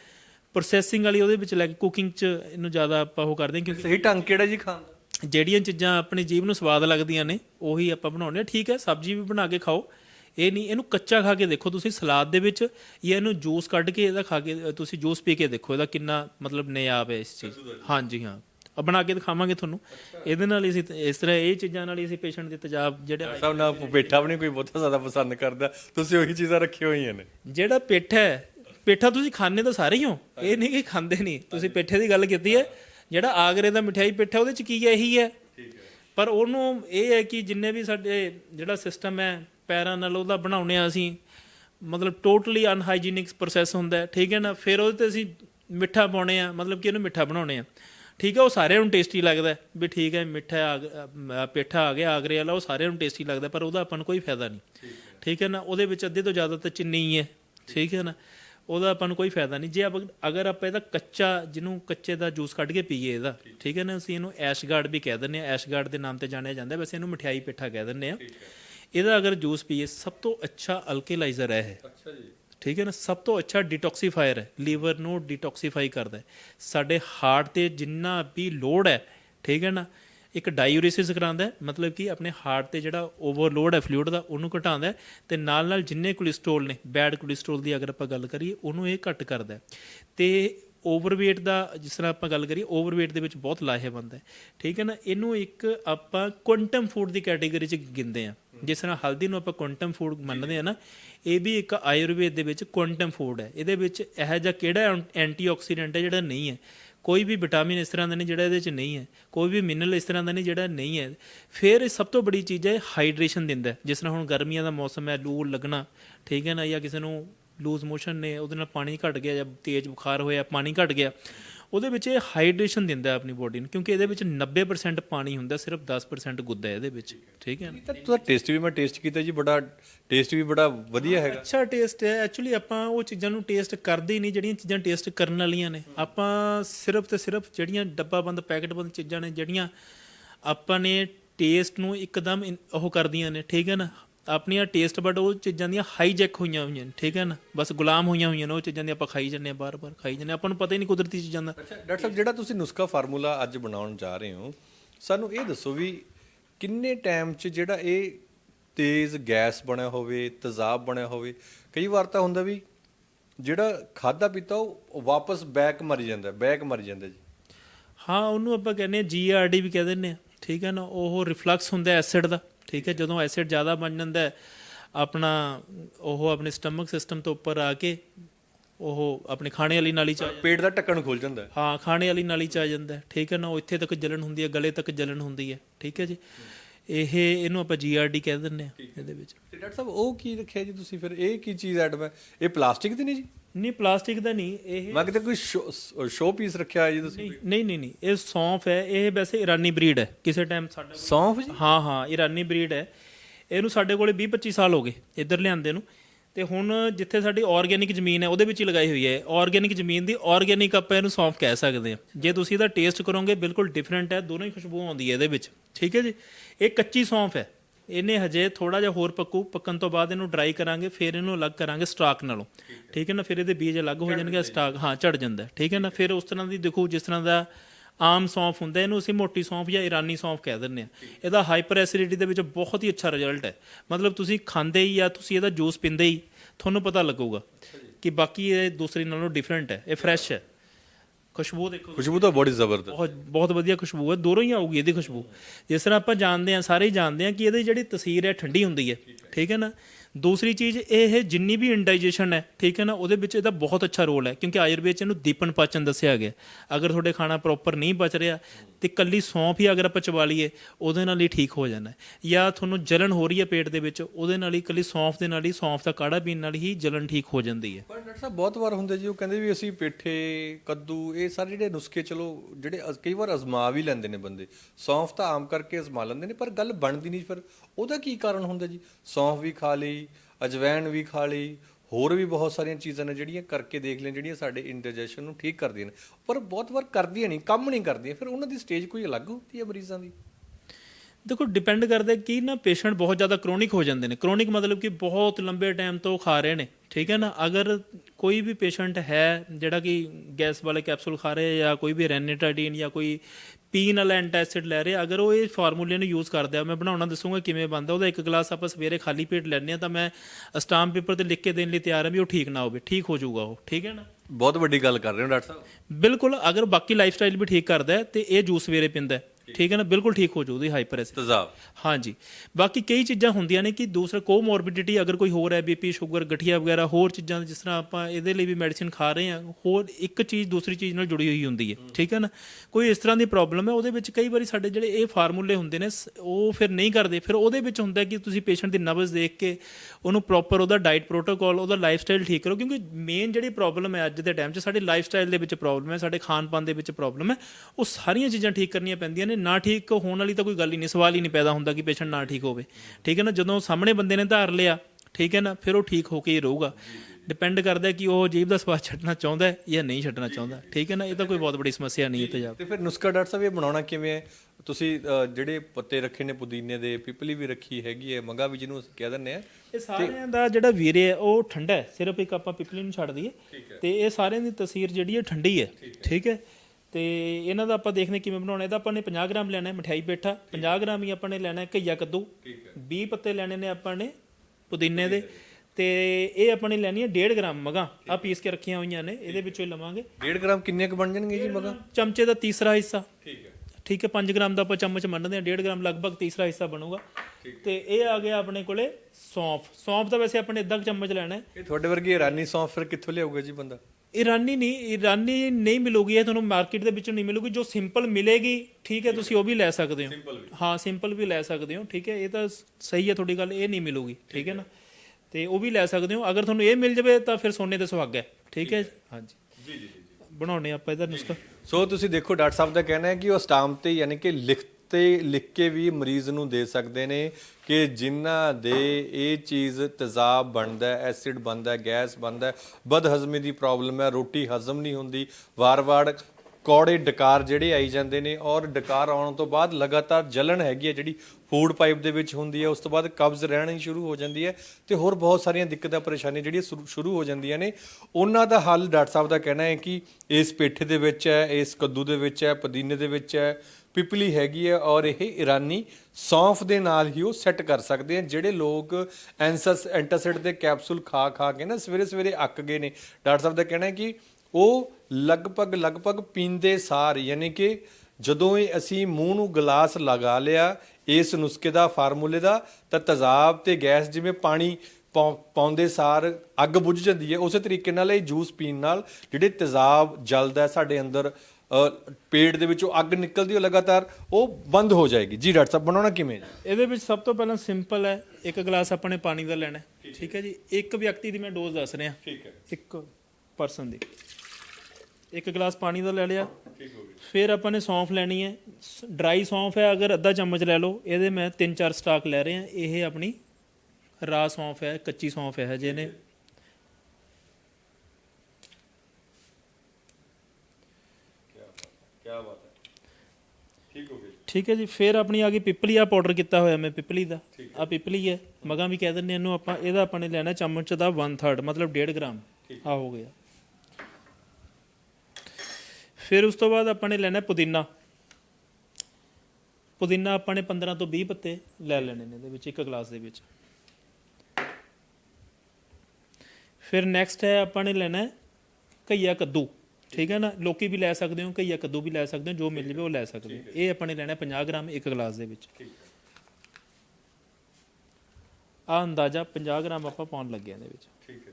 ਪ੍ਰੋਸੈਸਿੰਗ ਵਾਲੀ ਉਹਦੇ ਵਿੱਚ ਲੈ ਕੇ ਕੁਕਿੰਗ 'ਚ ਇਹਨੂੰ ਜ਼ਿਆਦਾ ਆਪਾਂ ਉਹ ਕਰਦੇ ਹਾਂ ਕਿਉਂਕਿ ਸਹੀ ਢੰਗ ਕਿਹੜਾ ਜੀ ਖਾਣ ਜਿਹੜੀਆਂ ਚੀਜ਼ਾਂ ਆਪਣੀ ਜੀਭ ਨੂੰ ਸਵਾਦ ਲੱਗਦੀਆਂ ਨੇ ਉਹੀ ਆਪਾਂ ਬਣਾਉਂਦੇ ਆ ਠੀਕ ਹੈ ਸਬਜ਼ੀ ਵੀ ਬਣਾ ਕੇ ਖਾਓ। ਇਹ ਨਹੀਂ ਇਹਨੂੰ ਕੱਚਾ ਖਾ ਕੇ ਦੇਖੋ। ਤੁਸੀਂ ਸਲਾਦ ਦੇ ਵਿੱਚ ਜਾਂ ਇਹਨੂੰ ਜੂਸ ਕੱਢ ਕੇ ਇਹਦਾ ਖਾ ਕੇ ਤੁਸੀਂ ਜੂਸ ਪੀ ਕੇ ਦੇਖੋ ਇਹਦਾ ਕਿੰਨਾ ਮਤਲਬ ਨਿਆਬ ਹੈ ਇਸ ਚੀਜ਼। ਹਾਂਜੀ ਹਾਂ। ਆ ਬਣਾ ਕੇ ਦਿਖਾਵਾਂਗੇ ਤੁਹਾਨੂੰ। ਇਹਦੇ ਨਾਲ ਹੀ ਅਸੀਂ ਇਸ ਤਰ੍ਹਾਂ ਇਹ ਚੀਜ਼ਾਂ ਨਾਲ ਹੀ ਅਸੀਂ ਪੇਸ਼ੈਂਟ ਦੇ ਤੇਜ਼ਾਬ ਜਿਹੜੇ ਸਭ ਨਾਲ ਪੇਠਾ ਵੀ ਨਹੀਂ ਕੋਈ ਬਹੁਤਾ ਜ਼ਿਆਦਾ ਪਸੰਦ ਕਰਦਾ। ਤੁਸੀਂ ਉਹੀ ਚੀਜ਼ਾਂ ਰੱਖੀਆਂ ਹੋਈਆਂ ਨੇ। ਜਿਹੜਾ ਪੇਠਾ ਹੈ ਪੇਠਾ ਤੁਸੀਂ ਖਾਣੇ ਤਾਂ ਸਾਰੇ ਹੀ ਹੋ। ਇਹ ਨਹੀਂ ਕਿ ਖਾਂਦੇ ਨਹੀਂ। ਤੁਸੀਂ ਪੇਠੇ ਦੀ ਗੱਲ ਕੀਤੀ ਹੈ। ਜਿਹੜਾ ਆਗਰੇ ਦਾ ਮਠਿਆਈ ਪੇਠਾ ਉਹਦੇ ਚ ਕੀ ਹੈ ਇਹੀ ਹੈ। ਪਰ ਉਹਨੂੰ ਇਹ ਹੈ ਕਿ ਜਿੰਨੇ ਵੀ ਸਾਡੇ ਜਿਹੜਾ ਸਿਸਟਮ ਹੈ ਪੈਰਾਂ ਨਾਲ ਉਹਦਾ ਬਣਾਉਣੇ ਆ ਅਸੀਂ ਮਤਲਬ ਟੋਟਲੀ ਅਨਹਾਈਜੀਨਿਕ ਪ੍ਰੋਸੈਸ ਹੁੰਦਾ ਹੈ ਠੀਕ ਹੈ ਨਾ? ਫਿਰ ਉਹਦੇ ਤੇ ਅਸੀਂ ਮਿੱਠਾ ਪਾਉਣੇ ਆ ਮਤਲਬ ਕਿ ਇਹਨੂੰ ਮਿੱਠਾ ਬਣਾਉਣੇ ਆ। ਠੀਕ ਹੈ ਉਹ ਸਾਰਿਆਂ ਨੂੰ ਟੇਸਟੀ ਲੱਗਦਾ ਵੀ ਠੀਕ ਹੈ ਮਿੱਠਾ ਪੇਠਾ ਆ ਗਿਆ ਆਗਰੇ ਵਾਲਾ ਉਹ ਸਾਰਿਆਂ ਨੂੰ ਟੇਸਟੀ ਲੱਗਦਾ ਪਰ ਉਹਦਾ ਆਪਾਂ ਨੂੰ ਕੋਈ ਫਾਇਦਾ ਨਹੀਂ। ਠੀਕ ਹੈ। ਨਾ? ਉਹਦੇ ਵਿੱਚ ਅੱਧੇ ਤੋਂ ਜ਼ਿਆਦਾ ਤਾਂ ਚੀਨੀ ਹੀ ਹੈ। ਠੀਕ ਹੈ ਨਾ? ਉਹਦਾ ਆਪਾਂ ਨੂੰ ਕੋਈ ਫਾਇਦਾ ਨਹੀਂ। ਜੇ ਆਪਾਂ ਅਗਰ ਆਪਾਂ ਇਹਦਾ ਕੱਚਾ ਜਿਹਨੂੰ ਕੱਚੇ ਦਾ ਜੂਸ ਕੱਢ ਕੇ ਪੀਏ ਇਹਦਾ ਠੀਕ ਹੈ ਨਾ ਅਸੀਂ ਇਹਨੂੰ ਐਸ਼ਗਾਰਡ ਵੀ ਕਹਿ ਦਿੰਦੇ ਆ ਐਸ਼ਗਾਰਡ ਦੇ ਨਾਮ ਤੇ ਜਾਣਿਆ ਜਾਂਦਾ ਵੈਸੇ ਇਹਨੂੰ ਮਠਿਆਈ ਪੇਠਾ ਕਹਿ ਦਿੰਦੇ ਆ ਇਹਦਾ ਅਗਰ ਜੂਸ ਪੀਏ ਸਭ ਤੋਂ ਅੱਛਾ ਅਲਕੇਲਾਈਜ਼ਰ ਹੈ ਇਹ। ਅੱਛਾ ਜੀ। ਠੀਕ ਹੈ ਨਾ ਸਭ ਤੋਂ ਅੱਛਾ ਡਿਟੌਕਸੀਫਾਇਰ ਹੈ। ਲੀਵਰ ਨੂੰ ਡਿਟੌਕਸੀਫਾਈ ਕਰਦਾ ਹੈ। ਸਾਡੇ ਹਾਰਟ ਤੇ ਜਿੰਨਾ ਵੀ ਲੋਡ ਹੈ ਠੀਕ ਹੈ ਨਾ ਇੱਕ ਡਾਇੂਰੇਸਿਸ ਕਰਾਉਂਦਾ ਮਤਲਬ ਕਿ ਆਪਣੇ ਹਾਰਟ ਤੇ ਜਿਹੜਾ ਓਵਰਲੋਡ ਹੈ ਫਲੂਇਡ ਦਾ, ਉਹਨੂੰ ਘਟਾਉਂਦਾ ਹੈ ਤੇ ਨਾਲ ਨਾਲ ਜਿੰਨੇ ਕੋਲੇਸਟ੍ਰੋਲ ਨੇ ਬੈਡ ਕੋਲੇਸਟ੍ਰੋਲ ਦੀ ਅਗਰ ਆਪਾਂ ਗੱਲ ਕਰੀਏ, ਉਹਨੂੰ ਇਹ ਘੱਟ ਕਰਦਾ ਹੈ। ਤੇ ਓਵਰਵੇਟ ਦਾ, ਜਿਸ ਤਰ੍ਹਾਂ ਆਪਾਂ ਗੱਲ ਕਰੀਏ ਓਵਰਵੇਟ ਦੇ ਵਿੱਚ ਬਹੁਤ ਲਾਹੇਵੰਦ ਹੈ। ਠੀਕ ਹੈ ਨਾ? ਇਹਨੂੰ ਇੱਕ ਆਪਾਂ ਕੁਆਂਟਮ ਫੂਡ ਦੀ ਕੈਟਾਗਰੀ 'ਚ ਗਿਣਦੇ ਆ ਜਿਸ ਤਰ੍ਹਾਂ ਹਲਦੀ ਨੂੰ ਆਪਾਂ ਕੁਆਂਟਮ ਫੂਡ ਮੰਨਦੇ ਆ ਨਾ, ਇਹ ਵੀ ਇੱਕ ਆਯੁਰਵੇਦ ਦੇ ਵਿੱਚ ਕੁਆਂਟਮ ਫੂਡ ਹੈ। ਇਹਦੇ ਵਿੱਚ ਇਹੋ ਜਿਹਾ ਕਿਹੜਾ ਐਂਟੀਆਕਸੀਡੈਂਟ ਹੈ ਜਿਹੜਾ ਨਹੀਂ ਹੈ? ਕੋਈ ਵੀ ਵਿਟਾਮਿਨ ਇਸ ਤਰ੍ਹਾਂ ਦਾ ਨਹੀਂ ਜਿਹੜਾ ਇਹਦੇ ਚ ਨਹੀਂ ਹੈ, ਕੋਈ ਵੀ ਮਿਨਰਲ ਇਸ ਤਰ੍ਹਾਂ ਦਾ ਨਹੀਂ ਜਿਹੜਾ ਨਹੀਂ ਹੈ, ਫਿਰ ਸਭ ਤੋਂ ਬੜੀ ਚੀਜ਼ ਹੈ ਹਾਈਡਰੇਸ਼ਨ ਦਿੰਦਾ ਜਿਸ ਤਰ੍ਹਾਂ ਹੁਣ ਗਰਮੀਆਂ ਦਾ ਮੌਸਮ ਹੈ, ਲੂ ਲੱਗਣਾ, ਠੀਕ ਹੈ ਨਾ, ਜਾਂ ਕਿਸੇ ਨੂੰ ਲੂਜ਼ ਮੋਸ਼ਨ ਨੇ, ਉਹਦੇ ਨਾਲ ਪਾਣੀ ਘਟ ਗਿਆ ਜਾਂ ਤੇਜ਼ ਬੁਖਾਰ ਹੋਇਆ, ਪਾਣੀ ਘਟ ਗਿਆ ਉਹਦੇ ਵਿੱਚ ਇਹ ਹਾਈਡਰੇਸ਼ਨ ਦਿੰਦਾ ਆਪਣੀ ਬੋਡੀ ਨੂੰ ਕਿਉਂਕਿ ਇਹਦੇ ਵਿੱਚ 90% ਪਾਣੀ ਹੁੰਦਾ ਸਿਰਫ 10% ਗੁੱਦਾ ਇਹਦੇ ਵਿੱਚ ਠੀਕ ਹੈ ਨਾ? ਤਾਂ ਤੁਹਾਡਾ ਟੇਸਟ ਵੀ ਮੈਂ ਟੇਸਟ ਕੀਤਾ ਜੀ ਬੜਾ ਟੇਸਟ ਵੀ ਬੜਾ ਵਧੀਆ ਹੈਗਾ। ਅੱਛਾ ਟੇਸਟ ਹੈ ਐਕਚੁਅਲੀ ਆਪਾਂ ਉਹ ਚੀਜ਼ਾਂ ਨੂੰ ਟੇਸਟ ਕਰਦੇ ਹੀ ਨਹੀਂ ਜਿਹੜੀਆਂ ਚੀਜ਼ਾਂ ਟੇਸਟ ਕਰਨ ਵਾਲੀਆਂ ਨੇ। ਆਪਾਂ ਸਿਰਫ ਤੇ ਸਿਰਫ ਜਿਹੜੀਆਂ ਡੱਬਾਬੰਦ ਪੈਕਟਬੰਦ ਚੀਜ਼ਾਂ ਨੇ ਜਿਹੜੀਆਂ ਆਪਾਂ ਨੇ ਟੇਸਟ ਨੂੰ ਇੱਕਦਮ ਉਹ ਕਰਦੀਆਂ ਨੇ ਠੀਕ ਹੈ ਨਾ? ਆਪਣੀਆਂ ਟੇਸਟ ਬਟ ਉਹ ਚੀਜ਼ਾਂ ਦੀਆਂ ਹਾਈਜੈਕ ਹੋਈਆਂ ਹੋਈਆਂ ਨੇ ਠੀਕ ਹੈ ਨਾ? ਬਸ ਗੁਲਾਮ ਹੋਈਆਂ ਹੋਈਆਂ ਨੇ ਉਹ ਚੀਜ਼ਾਂ ਦੀ ਆਪਾਂ ਖਾਈ ਜਾਂਦੇ ਆ ਬਾਰ-ਬਾਰ ਖਾਈ ਜਾਂਦੇ ਹਾਂ। ਆਪਾਂ ਨੂੰ ਪਤਾ ਹੀ ਨਹੀਂ ਕੁਦਰਤੀ ਚੀਜ਼ਾਂ ਦਾ। ਅੱਛਾ ਡਾਕਟਰ ਸਾਹਿਬ ਜਿਹੜਾ ਤੁਸੀਂ ਨੁਸਖਾ ਫਾਰਮੂਲਾ ਅੱਜ ਬਣਾਉਣ ਜਾ ਰਹੇ ਹੋ ਸਾਨੂੰ ਇਹ ਦੱਸੋ ਵੀ ਕਿੰਨੇ ਟਾਈਮ 'ਚ ਜਿਹੜਾ ਇਹ ਤੇਜ਼ ਗੈਸ ਬਣਿਆ ਹੋਵੇ ਤੇਜ਼ਾਬ ਬਣਿਆ ਹੋਵੇ ਕਈ ਵਾਰ ਤਾਂ ਹੁੰਦਾ ਵੀ ਜਿਹੜਾ ਖਾਦਾ ਪੀਤਾ ਉਹ ਵਾਪਸ ਬੈਕ ਮਰ ਜਾਂਦਾ ਬੈਕ ਮਰ ਜਾਂਦਾ ਜੀ। ਹਾਂ ਉਹਨੂੰ ਆਪਾਂ ਕਹਿੰਦੇ ਆ ਜੀਆਰਡੀ ਵੀ ਕਹਿ ਦਿੰਦੇ ਆ ਠੀਕ ਹੈ ਨਾ? ਉਹ ਰਿਫਲਕਸ ਹੁੰਦਾ ਐਸਿਡ ਦਾ। ਠੀਕ ਹੈ ਜਦੋਂ ਐਸਿਡ ਜ਼ਿਆਦਾ ਬਣ ਜਾਂਦਾ ਹੈ, ਆਪਣਾ ਉਹ ਆਪਣੇ ਸਟਮਕ ਸਿਸਟਮ ਤੋਂ ਉੱਪਰ ਆ ਕੇ ਉਹ ਆਪਣੇ ਖਾਣੇ ਵਾਲੀ ਨਾਲੀ ਚ ਪੇਟ ਦਾ ਢੱਕਣ ਖੁੱਲ ਜਾਂਦਾ ਹੈ। ਖਾਣੇ ਵਾਲੀ ਨਾਲੀ ਚ ਆ ਜਾਂਦਾ ਠੀਕ ਹੈ ਨਾ ਉਹ ਇੱਥੇ ਤੱਕ ਜਲਨ ਹੁੰਦੀ ਹੈ ਗਲੇ ਤੱਕ ਜਲਨ ਹੁੰਦੀ ਹੈ ਠੀਕ ਹੈ ਜੀ ਇਹ ਇਹਨੂੰ ਆਪਾਂ ਜੀਆਰਡੀ ਕਹਿ ਦਿੰਦੇ ਆ ਇਹਦੇ ਵਿੱਚ। ਤੇ ਡਾਕਟਰ ਸਾਹਿਬ ਉਹ ਕੀ ਰੱਖਿਆ ਜੀ ਤੁਸੀਂ ਫਿਰ? ਇਹ ਕੀ ਚੀਜ਼ ਐਡ ਮੈਂ ਇਹ ਪਲਾਸਟਿਕ ਦੀ ਨਹੀਂ ਜੀ? ਨਹੀਂ ਪਲਾਸਟਿਕ ਦਾ ਨਹੀਂ ਇਹ ਮੈਂ ਕਿਤੇ ਕੋਈ ਸ਼ੋ ਪੀਸ ਰੱਖਿਆ ਹੈ ਜੀ ਤੁਸੀਂ? ਨਹੀਂ ਨਹੀਂ ਨਹੀਂ ਇਹ ਸੌਂਫ ਹੈ ਇਹ ਵੈਸੇ ਇਰਾਨੀ ਬਰੀਡ ਹੈ ਕਿਸੇ ਟਾਈਮ ਸਾਡਾ ਸੌਂਫ ਜੀ? ਹਾਂ ਹਾਂ ਇਰਾਨੀ ਬਰੀਡ ਹੈ। ਇਹਨੂੰ ਸਾਡੇ ਕੋਲੇ 20 25 ਸਾਲ ਹੋ ਗਏ ਇੱਧਰ ਲਿਆਂਦੇ ਨੂੰ। ਤੇ ਹੁਣ ਜਿੱਥੇ ਸਾਡੀ ਆਰਗੇਨਿਕ ਜ਼ਮੀਨ ਹੈ ਉਹਦੇ ਵਿੱਚ ਹੀ ਲਗਾਈ ਹੋਈ ਹੈ। ਆਰਗੇਨਿਕ ਜ਼ਮੀਨ ਦੀ ਆਰਗੇਨਿਕ ਆਪਾਂ ਇਹਨੂੰ ਸੌਂਫ ਕਹਿ ਸਕਦੇ ਹਾਂ। ਜੇ ਤੁਸੀਂ ਇਹਦਾ ਟੇਸਟ ਕਰੋਗੇ ਬਿਲਕੁਲ ਡਿਫਰੈਂਟ ਹੈ ਦੋਨੋਂ ਹੀ ਖੁਸ਼ਬੂ ਆਉਂਦੀ ਹੈ ਇਹਦੇ ਵਿੱਚ। ਠੀਕ ਹੈ ਜੀ? ਇਹ ਕੱਚੀ ਸੌਂਫ ਹੈ। ਇਹਨੇ ਹਜੇ ਥੋੜਾ ਜਿਹਾ ਹੋਰ ਪੱਕੂ ਪੱਕਣ ਤੋਂ ਬਾਅਦ ਇਹਨੂੰ ਡਰਾਈ ਕਰਾਂਗੇ ਫਿਰ ਇਹਨੂੰ ਅਲੱਗ ਕਰਾਂਗੇ ਸਟਾਕ ਨਾਲੋਂ। ਠੀਕ ਹੈ ਨਾ? ਫਿਰ ਇਹਦੇ ਬੀਜ ਅਲੱਗ ਹੋ ਜਾਣਗੇ ਸਟਾਕ ਹਾਂ ਝੜ ਜਾਂਦਾ ਠੀਕ ਹੈ ਨਾ? ਫਿਰ ਉਸ ਤਰ੍ਹਾਂ ਦੀ ਦੇਖੋ ਜਿਸ ਤਰ੍ਹਾਂ ਦਾ ਆਮ ਸੌਂਫ ਹੁੰਦਾ ਇਹਨੂੰ ਅਸੀਂ ਮੋਟੀ ਸੌਂਫ ਜਾਂ ਇਰਾਨੀ ਸੌਂਫ ਕਹਿ ਦਿੰਦੇ ਆ ਇਹਦਾ ਹਾਈਪਰ ਐਸਿਡਿਟੀ ਦੇ ਵਿੱਚ ਬਹੁਤ ਹੀ ਅੱਛਾ ਰਿਜ਼ਲਟ ਹੈ। ਮਤਲਬ ਤੁਸੀਂ ਖਾਂਦੇ ਹੀ ਜਾਂ ਤੁਸੀਂ ਇਹਦਾ ਜੂਸ ਪੀਂਦੇ ਹੀ ਤੁਹਾਨੂੰ ਪਤਾ ਲੱਗੂਗਾ ਕਿ ਬਾਕੀ ਇਹ ਦੂਸਰੀ ਨਾਲੋਂ ਡਿਫਰੈਂਟ ਹੈ। ਇਹ ਫਰੈਸ਼ ਹੈ। ਖੁਸ਼ਬੂ ਦੇਖੋ ਖੁਸ਼ਬੂ ਤਾਂ ਬੜੀ ਜ਼ਬਰਦਸਤ ਬਹੁਤ ਬਹੁਤ ਵਧੀਆ ਖੁਸ਼ਬੂ ਹੈ। ਦੂਰੋਂ ਹੀ ਆਊਗੀ ਇਹਦੀ ਖੁਸ਼ਬੂ। ਜਿਸ ਤਰ੍ਹਾਂ ਆਪਾਂ ਜਾਣਦੇ ਹਾਂ ਸਾਰੇ ਹੀ ਜਾਣਦੇ ਹਾਂ ਕਿ ਇਹਦੀ ਜਿਹੜੀ ਤਸੀਰ ਹੈ ਠੰਡੀ ਹੁੰਦੀ ਹੈ। ਠੀਕ ਹੈ ਨਾ? ਦੂਸਰੀ ਚੀਜ਼, ਇਹ ਜਿੰਨੀ ਵੀ ਇੰਡਾਈਜੇਸ਼ਨ ਹੈ, ਠੀਕ ਹੈ ਨਾ, ਉਹਦੇ ਵਿੱਚ ਇਹਦਾ ਬਹੁਤ ਅੱਛਾ ਰੋਲ ਹੈ, ਕਿਉਂਕਿ ਆਯੁਰਵੇਦ 'ਚ ਇਹਨੂੰ ਦੀਪਨ ਪਾਚਨ ਦੱਸਿਆ ਗਿਆ ਅਗਰ ਤੁਹਾਡੇ ਖਾਣਾ ਪ੍ਰੋਪਰ ਨਹੀਂ ਪਚ ਰਿਹਾ, ਤੇ ਕੱਲੀ ਸੌਂਫ ਹੀ ਅਗਰ ਆਪਾਂ ਚਬਾ ਲਈਏ, ਉਹਦੇ ਨਾਲ ਹੀ ਠੀਕ ਹੋ ਜਾਣਾ ਜਾਂ ਤੁਹਾਨੂੰ ਜਲਨ ਹੋ ਰਹੀ ਹੈ ਪੇਟ ਦੇ ਵਿੱਚ, ਉਹਦੇ ਨਾਲ ਹੀ, ਕੱਲੀ ਸੌਂਫ ਦੇ ਨਾਲ ਹੀ, ਸੌਂਫ ਦਾ ਕਾੜਾ ਪੀਣ ਨਾਲ ਹੀ ਜਲਨ ਠੀਕ ਹੋ ਜਾਂਦੀ ਹੈ। ਪਰ ਡਾਕਟਰ ਸਾਹਿਬ, ਬਹੁਤ ਵਾਰ ਹੁੰਦੇ ਜੀ, ਉਹ ਕਹਿੰਦੇ ਵੀ ਅਸੀਂ ਪੇਠੇ, ਕੱਦੂ, ਇਹ ਸਾਰੇ ਜਿਹੜੇ ਨੁਸਖੇ, ਚਲੋ, ਜਿਹੜੇ ਕਈ ਵਾਰ ਅਜ਼ਮਾ ਵੀ ਲੈਂਦੇ ਨੇ ਬੰਦੇ। ਸੌਂਫ ਤਾਂ ਆਮ ਕਰਕੇ ਅਜ਼ਮਾ ਲੈਂਦੇ ਨੇ, ਪਰ ਗੱਲ ਬਣਦੀ ਨਹੀਂ ਫਿਰ। ਉਹਦਾ ਕੀ ਕਾਰਨ ਹੁੰਦਾ ਜੀ? ਸੌਂਫ ਵੀ ਖਾ ਲਈ ਅਜਵੈਣ ਵੀ ਖਾ ਲਈ, ਹੋਰ ਵੀ ਬਹੁਤ ਸਾਰੀਆਂ ਚੀਜ਼ਾਂ ਨੇ ਜਿਹੜੀਆਂ ਕਰਕੇ ਦੇਖ ਲੈਣ ਜਿਹੜੀਆਂ ਸਾਡੇ ਇੰਡਾਈਜੈਸ਼ਨ ਨੂੰ ਠੀਕ ਕਰਦੀਆਂ ਨੇ। ਪਰ ਬਹੁਤ ਵਾਰ ਕਰਦੀਆਂ ਨਹੀਂ, ਕੰਮ ਨਹੀਂ ਕਰਦੀਆਂ, ਫਿਰ ਉਹਨਾਂ ਦੀ ਸਟੇਜ ਕੋਈ ਅਲੱਗ ਹੁੰਦੀ ਹੈ ਮਰੀਜ਼ਾਂ ਦੀ? ਦੇਖੋ ਡਿਪੈਂਡ ਕਰਦਾ ਕਿ ਨਾ ਪੇਸ਼ੈਂਟ ਬਹੁਤ ਜ਼ਿਆਦਾ ਕ੍ਰੋਨਿਕ ਹੋ ਜਾਂਦੇ ਨੇ। ਕ੍ਰੋਨਿਕ ਮਤਲਬ ਕਿ ਬਹੁਤ ਲੰਬੇ ਟਾਈਮ ਤੋਂ ਖਾ ਰਹੇ ਨੇ, ਠੀਕ ਹੈ ਨਾ? ਅਗਰ ਕੋਈ ਵੀ ਪੇਸ਼ੈਂਟ ਹੈ ਜਿਹੜਾ ਕਿ ਗੈਸ ਵਾਲੇ ਕੈਪਸੂਲ ਖਾ ਰਿਹਾ ਜਾਂ ਕੋਈ ਵੀ ਰੈਨੇਟਾਡੀਨ ਜਾਂ ਕੋਈ ਪੀਣ ਵਾਲਾ ਐਂਟਾਸਿਡ ਲੈ ਰਿਹਾ। ਅਗਰ ਉਹ ਇਹ ਫਾਰਮੂਲੇ ਨੂੰ ਯੂਜ਼ ਕਰਦੇ ਆ ਮੈਂ ਬਣਾਉਣਾ ਦੱਸੂਗਾ ਕਿਵੇਂ ਬਣਦਾ। ਉਹਦਾ ਇੱਕ ਗਲਾਸ ਆਪਾਂ ਸਵੇਰੇ ਖਾਲੀ ਪੇਟ ਲੈਣੇ ਆ ਤਾਂ ਮੈਂ ਸਟਾਂਪ ਪੇਪਰ ਤੇ ਲਿਖ ਕੇ ਦੇਣ ਲਈ ਤਿਆਰ ਹਾਂ ਵੀ ਉਹ ਠੀਕ ਨਾ ਹੋਵੇ। ਠੀਕ ਹੋ ਜਾਊਗਾ ਉਹ। ਠੀਕ ਹੈ ਨਾ? ਬਹੁਤ ਵੱਡੀ ਗੱਲ ਕਰ ਰਹੇ ਹੋ ਡਾਕਟਰ ਸਾਹਿਬ। ਬਿਲਕੁਲ ਅਗਰ ਬਾਕੀ ਲਾਈਫ ਸਟਾਈਲ ਵੀ ਠੀਕ ਕਰਦਾ ਹੈ ਤੇ ਇਹ ਜੂਸ ਸਵੇਰੇ ਪੀਂਦਾ ਹੈ। ਠੀਕ। ਹੈ ਨਾ? ਬਿਲਕੁਲ ਠੀਕ ਹੋ ਜਾਊ ਉਹਦੀ ਹਾਈਪਰ ਤਜ਼ਾਬ। ਹਾਂਜੀ। ਬਾਕੀ ਕਈ ਚੀਜ਼ਾਂ ਹੁੰਦੀਆਂ ਨੇ ਕਿ ਦੂਸਰਾ ਕੋਮੋਰਬਿਡਿਟੀ ਅਗਰ ਕੋਈ ਹੋਰ ਹੈ ਬੀਪੀ ਸ਼ੂਗਰ ਗਠੀਆ ਵਗੈਰਾ ਹੋਰ ਚੀਜ਼ਾਂ ਜਿਸ ਤਰ੍ਹਾਂ ਆਪਾਂ ਇਹਦੇ ਲਈ ਵੀ ਮੈਡੀਸਿਨ ਖਾ ਰਹੇ ਹਾਂ ਹੋਰ ਇੱਕ ਚੀਜ਼ ਦੂਸਰੀ ਚੀਜ਼ ਨਾਲ ਜੁੜੀ ਹੋਈ ਹੁੰਦੀ ਹੈ। ਠੀਕ ਹੈ ਨਾ? ਕੋਈ ਇਸ ਤਰ੍ਹਾਂ ਦੀ ਪ੍ਰੋਬਲਮ ਹੈ ਉਹਦੇ ਵਿੱਚ ਕਈ ਵਾਰੀ ਸਾਡੇ ਜਿਹੜੇ ਇਹ ਫਾਰਮੂਲੇ ਹੁੰਦੇ ਨੇ ਉਹ ਫਿਰ ਨਹੀਂ ਕਰਦੇ। ਫਿਰ ਉਹਦੇ ਵਿੱਚ ਹੁੰਦਾ ਕਿ ਤੁਸੀਂ ਪੇਸ਼ੈਂਟ ਦੀ ਨਬਜ਼ ਦੇਖ ਕੇ ਉਹਨੂੰ ਪ੍ਰੋਪਰ ਉਹਦਾ ਡਾਈਟ ਪ੍ਰੋਟੋਕਾਲ ਉਹਦਾ ਲਾਈਫ ਸਟਾਈਲ ਠੀਕ ਕਰੋ ਕਿਉਂਕਿ ਮੇਨ ਜਿਹੜੀ ਪ੍ਰੋਬਲਮ ਹੈ ਅੱਜ ਦੇ ਟਾਈਮ 'ਚ ਸਾਡੇ ਲਾਈਫ ਸਟਾਈਲ ਦੇ ਵਿੱਚ ਪ੍ਰੋਬਲਮ ਹੈ ਸਾਡੇ ਖਾਣ ਪਾਣ ਦੇ ਵਿੱਚ ਪ੍ਰੋਬਲਮ ਹੈ ਉਹ ਸਾਰੀਆਂ ਚੀਜ਼ਾਂ ਠੀਕ ਕਰਨੀਆਂ ਪੈਂਦੀਆਂ ਨੇ ਨਾ ਠੀਕ ਹੋਣ ਵਾਲੀ ਤਾਂ ਕੋਈ ਗੱਲ ਹੀ ਨਹੀਂ ਸਵਾਲ ਹੀ ਨਹੀਂ ਪੈਦਾ ਹੁੰਦਾ ਕਿ ਪੇਸ਼ੈਂਟ ਨਾ ਠੀਕ ਹੋਵੇ। ਠੀਕ ਹੈ ਨਾ? ਜਦੋਂ ਸਾਹਮਣੇ ਬੰਦੇ ਨੇ ਧਾਰ ਲਿਆ ਠੀਕ ਹੈ ਨਾ? ਫਿਰ ਉਹ ਠੀਕ ਹੋ ਕੇ ਹੀ ਰਹੂਗਾ। ਡਿਪੈਂਡ ਕਰਦਾ ਹੈ ਕਿ ਉਹ ਜੀਭ ਦਾ ਸਵਾਦ ਛੱਡਣਾ ਚਾਹੁੰਦਾ ਹੈ ਜਾਂ ਨਹੀਂ ਛੱਡਣਾ ਚਾਹੁੰਦਾ। ਠੀਕ ਹੈ ਨਾ? ਇਹ ਤਾਂ ਕੋਈ ਬਹੁਤ ਬੜੀ ਸਮੱਸਿਆ ਨਹੀਂ ਹੈ ਤੇਜ਼ਾਬ ਤੇ ਫਿਰ ਨੁਸਖਾ ਡਾਕਟਰ ਸਾਹਿਬ ਇਹ ਬਣਾਉਣਾ ਕਿਵੇਂ ਹੈ? ਤੁਸੀਂ ਜਿਹੜੇ ਪੱਤੇ ਰੱਖੇ ਨੇ ਪੁਦੀਨੇ ਦੇ ਪਿਪਲੀ ਵੀ ਰੱਖੀ ਹੈਗੀ ਹੈ ਮੰਗਾ ਵੀ ਜਿਹਨੂੰ ਅਸੀਂ ਕਹਿ ਦਿੰਦੇ ਆ ਇਹ ਸਾਰਿਆਂ ਦਾ ਜਿਹੜਾ ਵੀਰੇ ਹੈ ਉਹ ਠੰਡਾ ਹੈ। ਸਿਰਫ ਇੱਕ ਆਪਾਂ ਪਿਪਲੀ ਨੂੰ ਛੱਡ ਦਈਏ। ਤੇ ਇਹ ਸਾਰਿਆਂ ਦੀ ਤਸੀਰ ਜਿਹੜੀ ਹੈ ਠੰਡੀ ਹੈ। ਠੀਕ ਹੈ? ਤੇ ਇਹਨਾਂ ਦਾ ਆਪਾਂ ਦੇਖਦੇ ਕਿਵੇਂ ਬਣਾਉਣਾ। ਇਹਦਾ ਆਪਾਂ ਨੇ 50 ਗ੍ਰਾਮ ਲੈਣਾ ਹੈ ਮਠਿਆਈ ਪੇਠਾ 50 ਗ੍ਰਾਮ ਹੀ ਆਪਾਂ ਨੇ ਲੈਣਾ ਹੈ ਘਈਆ ਕੱਦੂ 20 ਪੱਤੇ ਲੈਣੇ ਨੇ ਆਪਾਂ ਨੇ ਪੁਦੀਨੇ ਦੇ। ਤੇ ਇਹ ਆਪਾਂ ਨੇ ਲੈਣੀ ਹੈ 1.5 ਗ੍ਰਾਮ ਮਗਾ। ਆ ਪੀਸ ਕੇ ਰੱਖੀਆਂ ਹੋਈਆਂ ਨੇ ਇਹਦੇ ਵਿੱਚੋਂ ਹੀ ਲਵਾਂਗੇ। 1.5 ਗ੍ਰਾਮ ਕਿੰਨੇ ਕੁ ਬਣ ਜਾਣਗੇ ਜੀ ਮਗਾ? ਚਮਚੇ ਦਾ ਤੀਸਰਾ ਹਿੱਸਾ। ਠੀਕ ਹੈ। ਠੀਕ ਹੈ 5 ਗ੍ਰਾਮ ਦਾ ਆਪਾਂ ਚਮਚ ਮੰਨਦੇ ਹਾਂ 1.5 ਗ੍ਰਾਮ ਲਗਭਗ ਤੀਸਰਾ ਹਿੱਸਾ ਬਣੂਗਾ। ਤੇ ਇਹ ਆ ਗਿਆ ਆਪਣੇ ਕੋਲੇ ਸੌਂਫ। ਸੌਂਫ ਤਾਂ ਵੈਸੇ ਆਪਣੇ ਅੱਧਾ ਚਮਚ ਲੈਣਾ ਹੈ। ਇਹ ਤੁਹਾਡੇ ਵਰਗੀ ਇਰਾਨੀ ਸੌਂਫ ਫਿਰ ਕਿੱਥੋਂ ਲਿਆਊਗਾ ਜੀ ਬੰਦਾ? ਇਰਾਨੀ ਨਹੀਂ ਇਰਾਨੀ ਨਹੀਂ ਮਿਲੂਗੀ ਇਹ ਤੁਹਾਨੂੰ ਮਾਰਕੀਟ ਦੇ ਵਿੱਚੋਂ ਨਹੀਂ ਮਿਲੂਗੀ ਜੋ ਸਿੰਪਲ ਮਿਲੇਗੀ ਠੀਕ ਹੈ ਤੁਸੀਂ ਉਹ ਵੀ ਲੈ ਸਕਦੇ ਹੋ। ਹਾਂ ਸਿੰਪਲ ਵੀ ਲੈ ਸਕਦੇ ਹੋ ਠੀਕ ਹੈ ਇਹ ਤਾਂ ਸਹੀ ਹੈ ਤੁਹਾਡੀ ਗੱਲ ਇਹ ਨਹੀਂ ਮਿਲੂਗੀ ਠੀਕ ਹੈ ਨਾ? ਤੇ ਉਹ ਵੀ ਲੈ ਸਕਦੇ ਹੋ ਅਗਰ ਤੁਹਾਨੂੰ ਇਹ ਮਿਲ ਜਾਵੇ ਤਾਂ ਫਿਰ ਸੋਨੇ ਤੇ ਸੁਹਾਗਾ ਹੈ ਠੀਕ ਹੈ? ਹਾਂਜੀ। ਜੀ ਜੀ ਬਣਾਉਣੇ ਆਪਾਂ ਇਹਦਾ ਨੁਸਖਾ। ਸੋ ਤੁਸੀਂ ਦੇਖੋ ਡਾਕਟਰ ਸਾਹਿਬ ਦਾ ਕਹਿਣਾ ਹੈ ਕਿ ਉਹ ਸਟਾਮ ਤੇ ਯਾਨੀ ਕਿ ਲਿਖਤੇ ਲਿਖ ਕੇ ਵੀ ਮਰੀਜ਼ ਨੂੰ ਦੇ ਸਕਦੇ ਨੇ ਕਿ ਜਿਨ੍ਹਾਂ ਦੇ ਇਹ ਚੀਜ਼ ਤੇਜ਼ਾਬ ਬਣਦਾ ਐਸਿਡ ਬਣਦਾ ਗੈਸ ਬਣਦਾ ਹੈ। ਬਦਹਜ਼ਮੀ ਦੀ ਪ੍ਰੋਬਲਮ ਹੈ, ਰੋਟੀ ਹਜ਼ਮ ਨਹੀਂ ਹੁੰਦੀ। ਵਾਰ-ਵਾਰ ਕੌੜੇ ਡਕਾਰ ਜਿਹੜੇ ਆਈ ਜਾਂਦੇ ਨੇ ਔਰ ਡਕਾਰ ਆਉਣ ਤੋਂ ਬਾਅਦ ਲਗਾਤਾਰ ਜਲਣ ਹੈਗੀ ਹੈ, ਜਿਹੜੀ ਫੂਡ ਪਾਈਪ ਦੇ ਵਿੱਚ ਹੁੰਦੀ ਹੈ, ਉਸ ਤੋਂ ਬਾਅਦ ਕਬਜ਼ ਰਹਿਣੀ ਸ਼ੁਰੂ ਹੋ ਜਾਂਦੀ ਹੈ ਤੇ ਹੋਰ ਬਹੁਤ ਸਾਰੀਆਂ ਦਿੱਕਤਾਂ, ਪਰੇਸ਼ਾਨੀਆਂ ਜਿਹੜੀਆਂ ਸ਼ੁਰੂ- ਸ਼ੁਰੂ ਹੋ ਜਾਂਦੀਆਂ ਨੇ। ਉਹਨਾਂ ਦਾ ਹੱਲ ਡਾਕਟਰ ਸਾਹਿਬ ਦਾ ਕਹਿਣਾ ਹੈ ਕਿ ਇਸ ਪੇਠੇ ਦੇ ਵਿੱਚ ਹੈ, ਇਸ ਕੱਦੂ ਦੇ ਵਿੱਚ ਹੈ, ਪੁਦੀਨੇ ਦੇ ਵਿੱਚ ਹੈ। ਪਿਪਲੀ ਹੈਗੀ ਹੈ ਔਰ ਇਹ ਇਰਾਨੀ ਸੌਂਫ ਦੇ ਨਾਲ ਹੀ ਉਹ ਸੈੱਟ ਕਰ ਸਕਦੇ ਆ ਜਿਹੜੇ ਲੋਕ ਐਂਸਸ ਐਂਟਾਸਿਡ ਦੇ ਕੈਪਸੂਲ ਖਾ ਖਾ ਕੇ ਨਾ ਸਵੇਰੇ ਸਵੇਰੇ ਅੱਕ ਗਏ ਨੇ। ਡਾਕਟਰ ਸਾਹਿਬ ਦਾ ਕਹਿਣਾ ਹੈ ਕਿ ਉਹ ਲਗਭਗ ਲਗਭਗ ਪੀਂਦੇ ਸਾਰ, ਯਾਨੀ ਕਿ ਜਦੋਂ ਇਹ ਅਸੀਂ ਮੂੰਹ ਨੂੰ ਗਲਾਸ ਲਗਾ ਲਿਆ ਇਸ ਨੁਸਖੇ ਦਾ, ਫਾਰਮੂਲੇ ਦਾ, ਤਾਂ ਤੇਜ਼ਾਬ ਤੇ ਗੈਸ ਜਿਵੇਂ ਪਾਣੀ ਪਾਉ- ਪਾਉਂਦੇ ਸਾਰ ਅੱਗ ਬੁਝ ਜਾਂਦੀ ਹੈ। ਉਸੇ ਤਰੀਕੇ ਨਾਲ ਇਹ ਜੂਸ ਪੀਣ ਨਾਲ ਜਿਹੜੇ ਤੇਜ਼ਾਬ ਜਲਦਾ ਸਾਡੇ ਅੰਦਰ ਪੇਟ ਦੇ ਵਿੱਚੋਂ ਅੱਗ ਨਿਕਲਦੀ ਹੈ ਲਗਾਤਾਰ ਉਹ ਬੰਦ ਹੋ ਜਾਏਗੀ। ਜੀ ਡਾਕਟਰ ਸਾਹਿਬ ਬਣਾਉਣਾ ਕਿਵੇਂ ਜੀ? ਇਹਦੇ ਵਿੱਚ ਸਭ ਤੋਂ ਪਹਿਲਾਂ ਸਿੰਪਲ ਹੈ ਇੱਕ ਗਲਾਸ ਆਪਾਂ ਨੇ ਪਾਣੀ ਦਾ ਲੈਣਾ ਹੈ। ਠੀਕ ਹੈ ਜੀ? ਇੱਕ ਵਿਅਕਤੀ ਦੀ ਮੈਂ ਡੋਜ਼ ਦੱਸ ਰਿਹਾ। ਠੀਕ ਹੈ। ਇੱਕ ਪਰਸਨ ਦੀ। ਇੱਕ ਗਲਾਸ ਪਾਣੀ ਦਾ ਲੈ ਲਿਆ। ਠੀਕ ਹੋ ਗਿਆ। ਫਿਰ ਆਪਾਂ ਨੇ ਸੌਂਫ ਲੈਣੀ ਹੈ। ਡਰਾਈ ਸੌਂਫ ਹੈ ਅਗਰ ਅੱਧਾ ਚਮਚ ਲੈ ਲਓ ਇਹਦੇ ਮੈਂ 3-4 ਸਟਾਕ ਲੈ ਰਿਹਾ। ਇਹ ਆਪਣੀ ਰਾ ਸੌਂਫ ਹੈ ਕੱਚੀ ਸੌਂਫ ਹੈ ਜਿਹਨੇ ਕੀ ਬਾਤ ਹੈ। ਠੀਕ ਹੋ ਗਿਆ ਠੀਕ ਹੈ ਜੀ ਫਿਰ ਆਪਣੀ ਆ ਗਈ ਪਿਪਲੀ ਆ ਪਾਊਡਰ ਕੀਤਾ ਹੋਇਆ ਮੈਂ ਪਿਪਲੀ ਦਾ। ਆ ਪਿਪਲੀ ਹੈ ਮਗਾ ਵੀ ਕਹਿ ਦਿੰਦੇ ਇਹਨੂੰ ਆਪਾਂ ਇਹਦਾ ਆਪਾਂ ਨੇ ਲੈਣਾ ਚਮਚ ਦਾ 1/3 ਮਤਲਬ 1.5 ਗ੍ਰਾਮ। ਆ ਹੋ। ਗਿਆ। ਫਿਰ ਉਸ ਤੋਂ ਬਾਅਦ ਆਪਾਂ ਨੇ ਲੈਣਾ ਪੁਦੀਨਾ। ਪੁਦੀਨਾ ਆਪਾਂ ਨੇ 15 ਤੋਂ 20 ਪੱਤੇ ਲੈ ਲੈਣੇ ਨੇ ਇਹਦੇ ਵਿੱਚ ਇੱਕ ਗਲਾਸ ਦੇ ਵਿੱਚ। ਫਿਰ ਨੈਕਸਟ ਹੈ ਆਪਾਂ ਨੇ ਲੈਣਾ ਹੈ ਘਈਆ ਕੱਦੂ। ਠੀਕ ਹੈ ਨਾ? ਲੋਕੀ ਵੀ ਲੈ ਸਕਦੇ ਹੋ ਘਈਆ ਕੱਦੂ ਵੀ ਲੈ ਸਕਦੇ ਹੋ ਜੋ ਮਿਲ ਜਵੇ ਉਹ ਲੈ ਸਕਦੇ ਹੋ। ਇਹ ਆਪਾਂ ਨੇ ਲੈਣਾ ਹੈ 50 ਗ੍ਰਾਮ ਇੱਕ ਗਲਾਸ ਦੇ ਵਿੱਚ। ਆ ਅੰਦਾਜ਼ਾ 50 ਗ੍ਰਾਮ ਆਪਾਂ ਪਾਉਣ ਲੱਗੇ ਹਾਂ ਇਹਦੇ ਵਿੱਚ। ਠੀਕ ਹੈ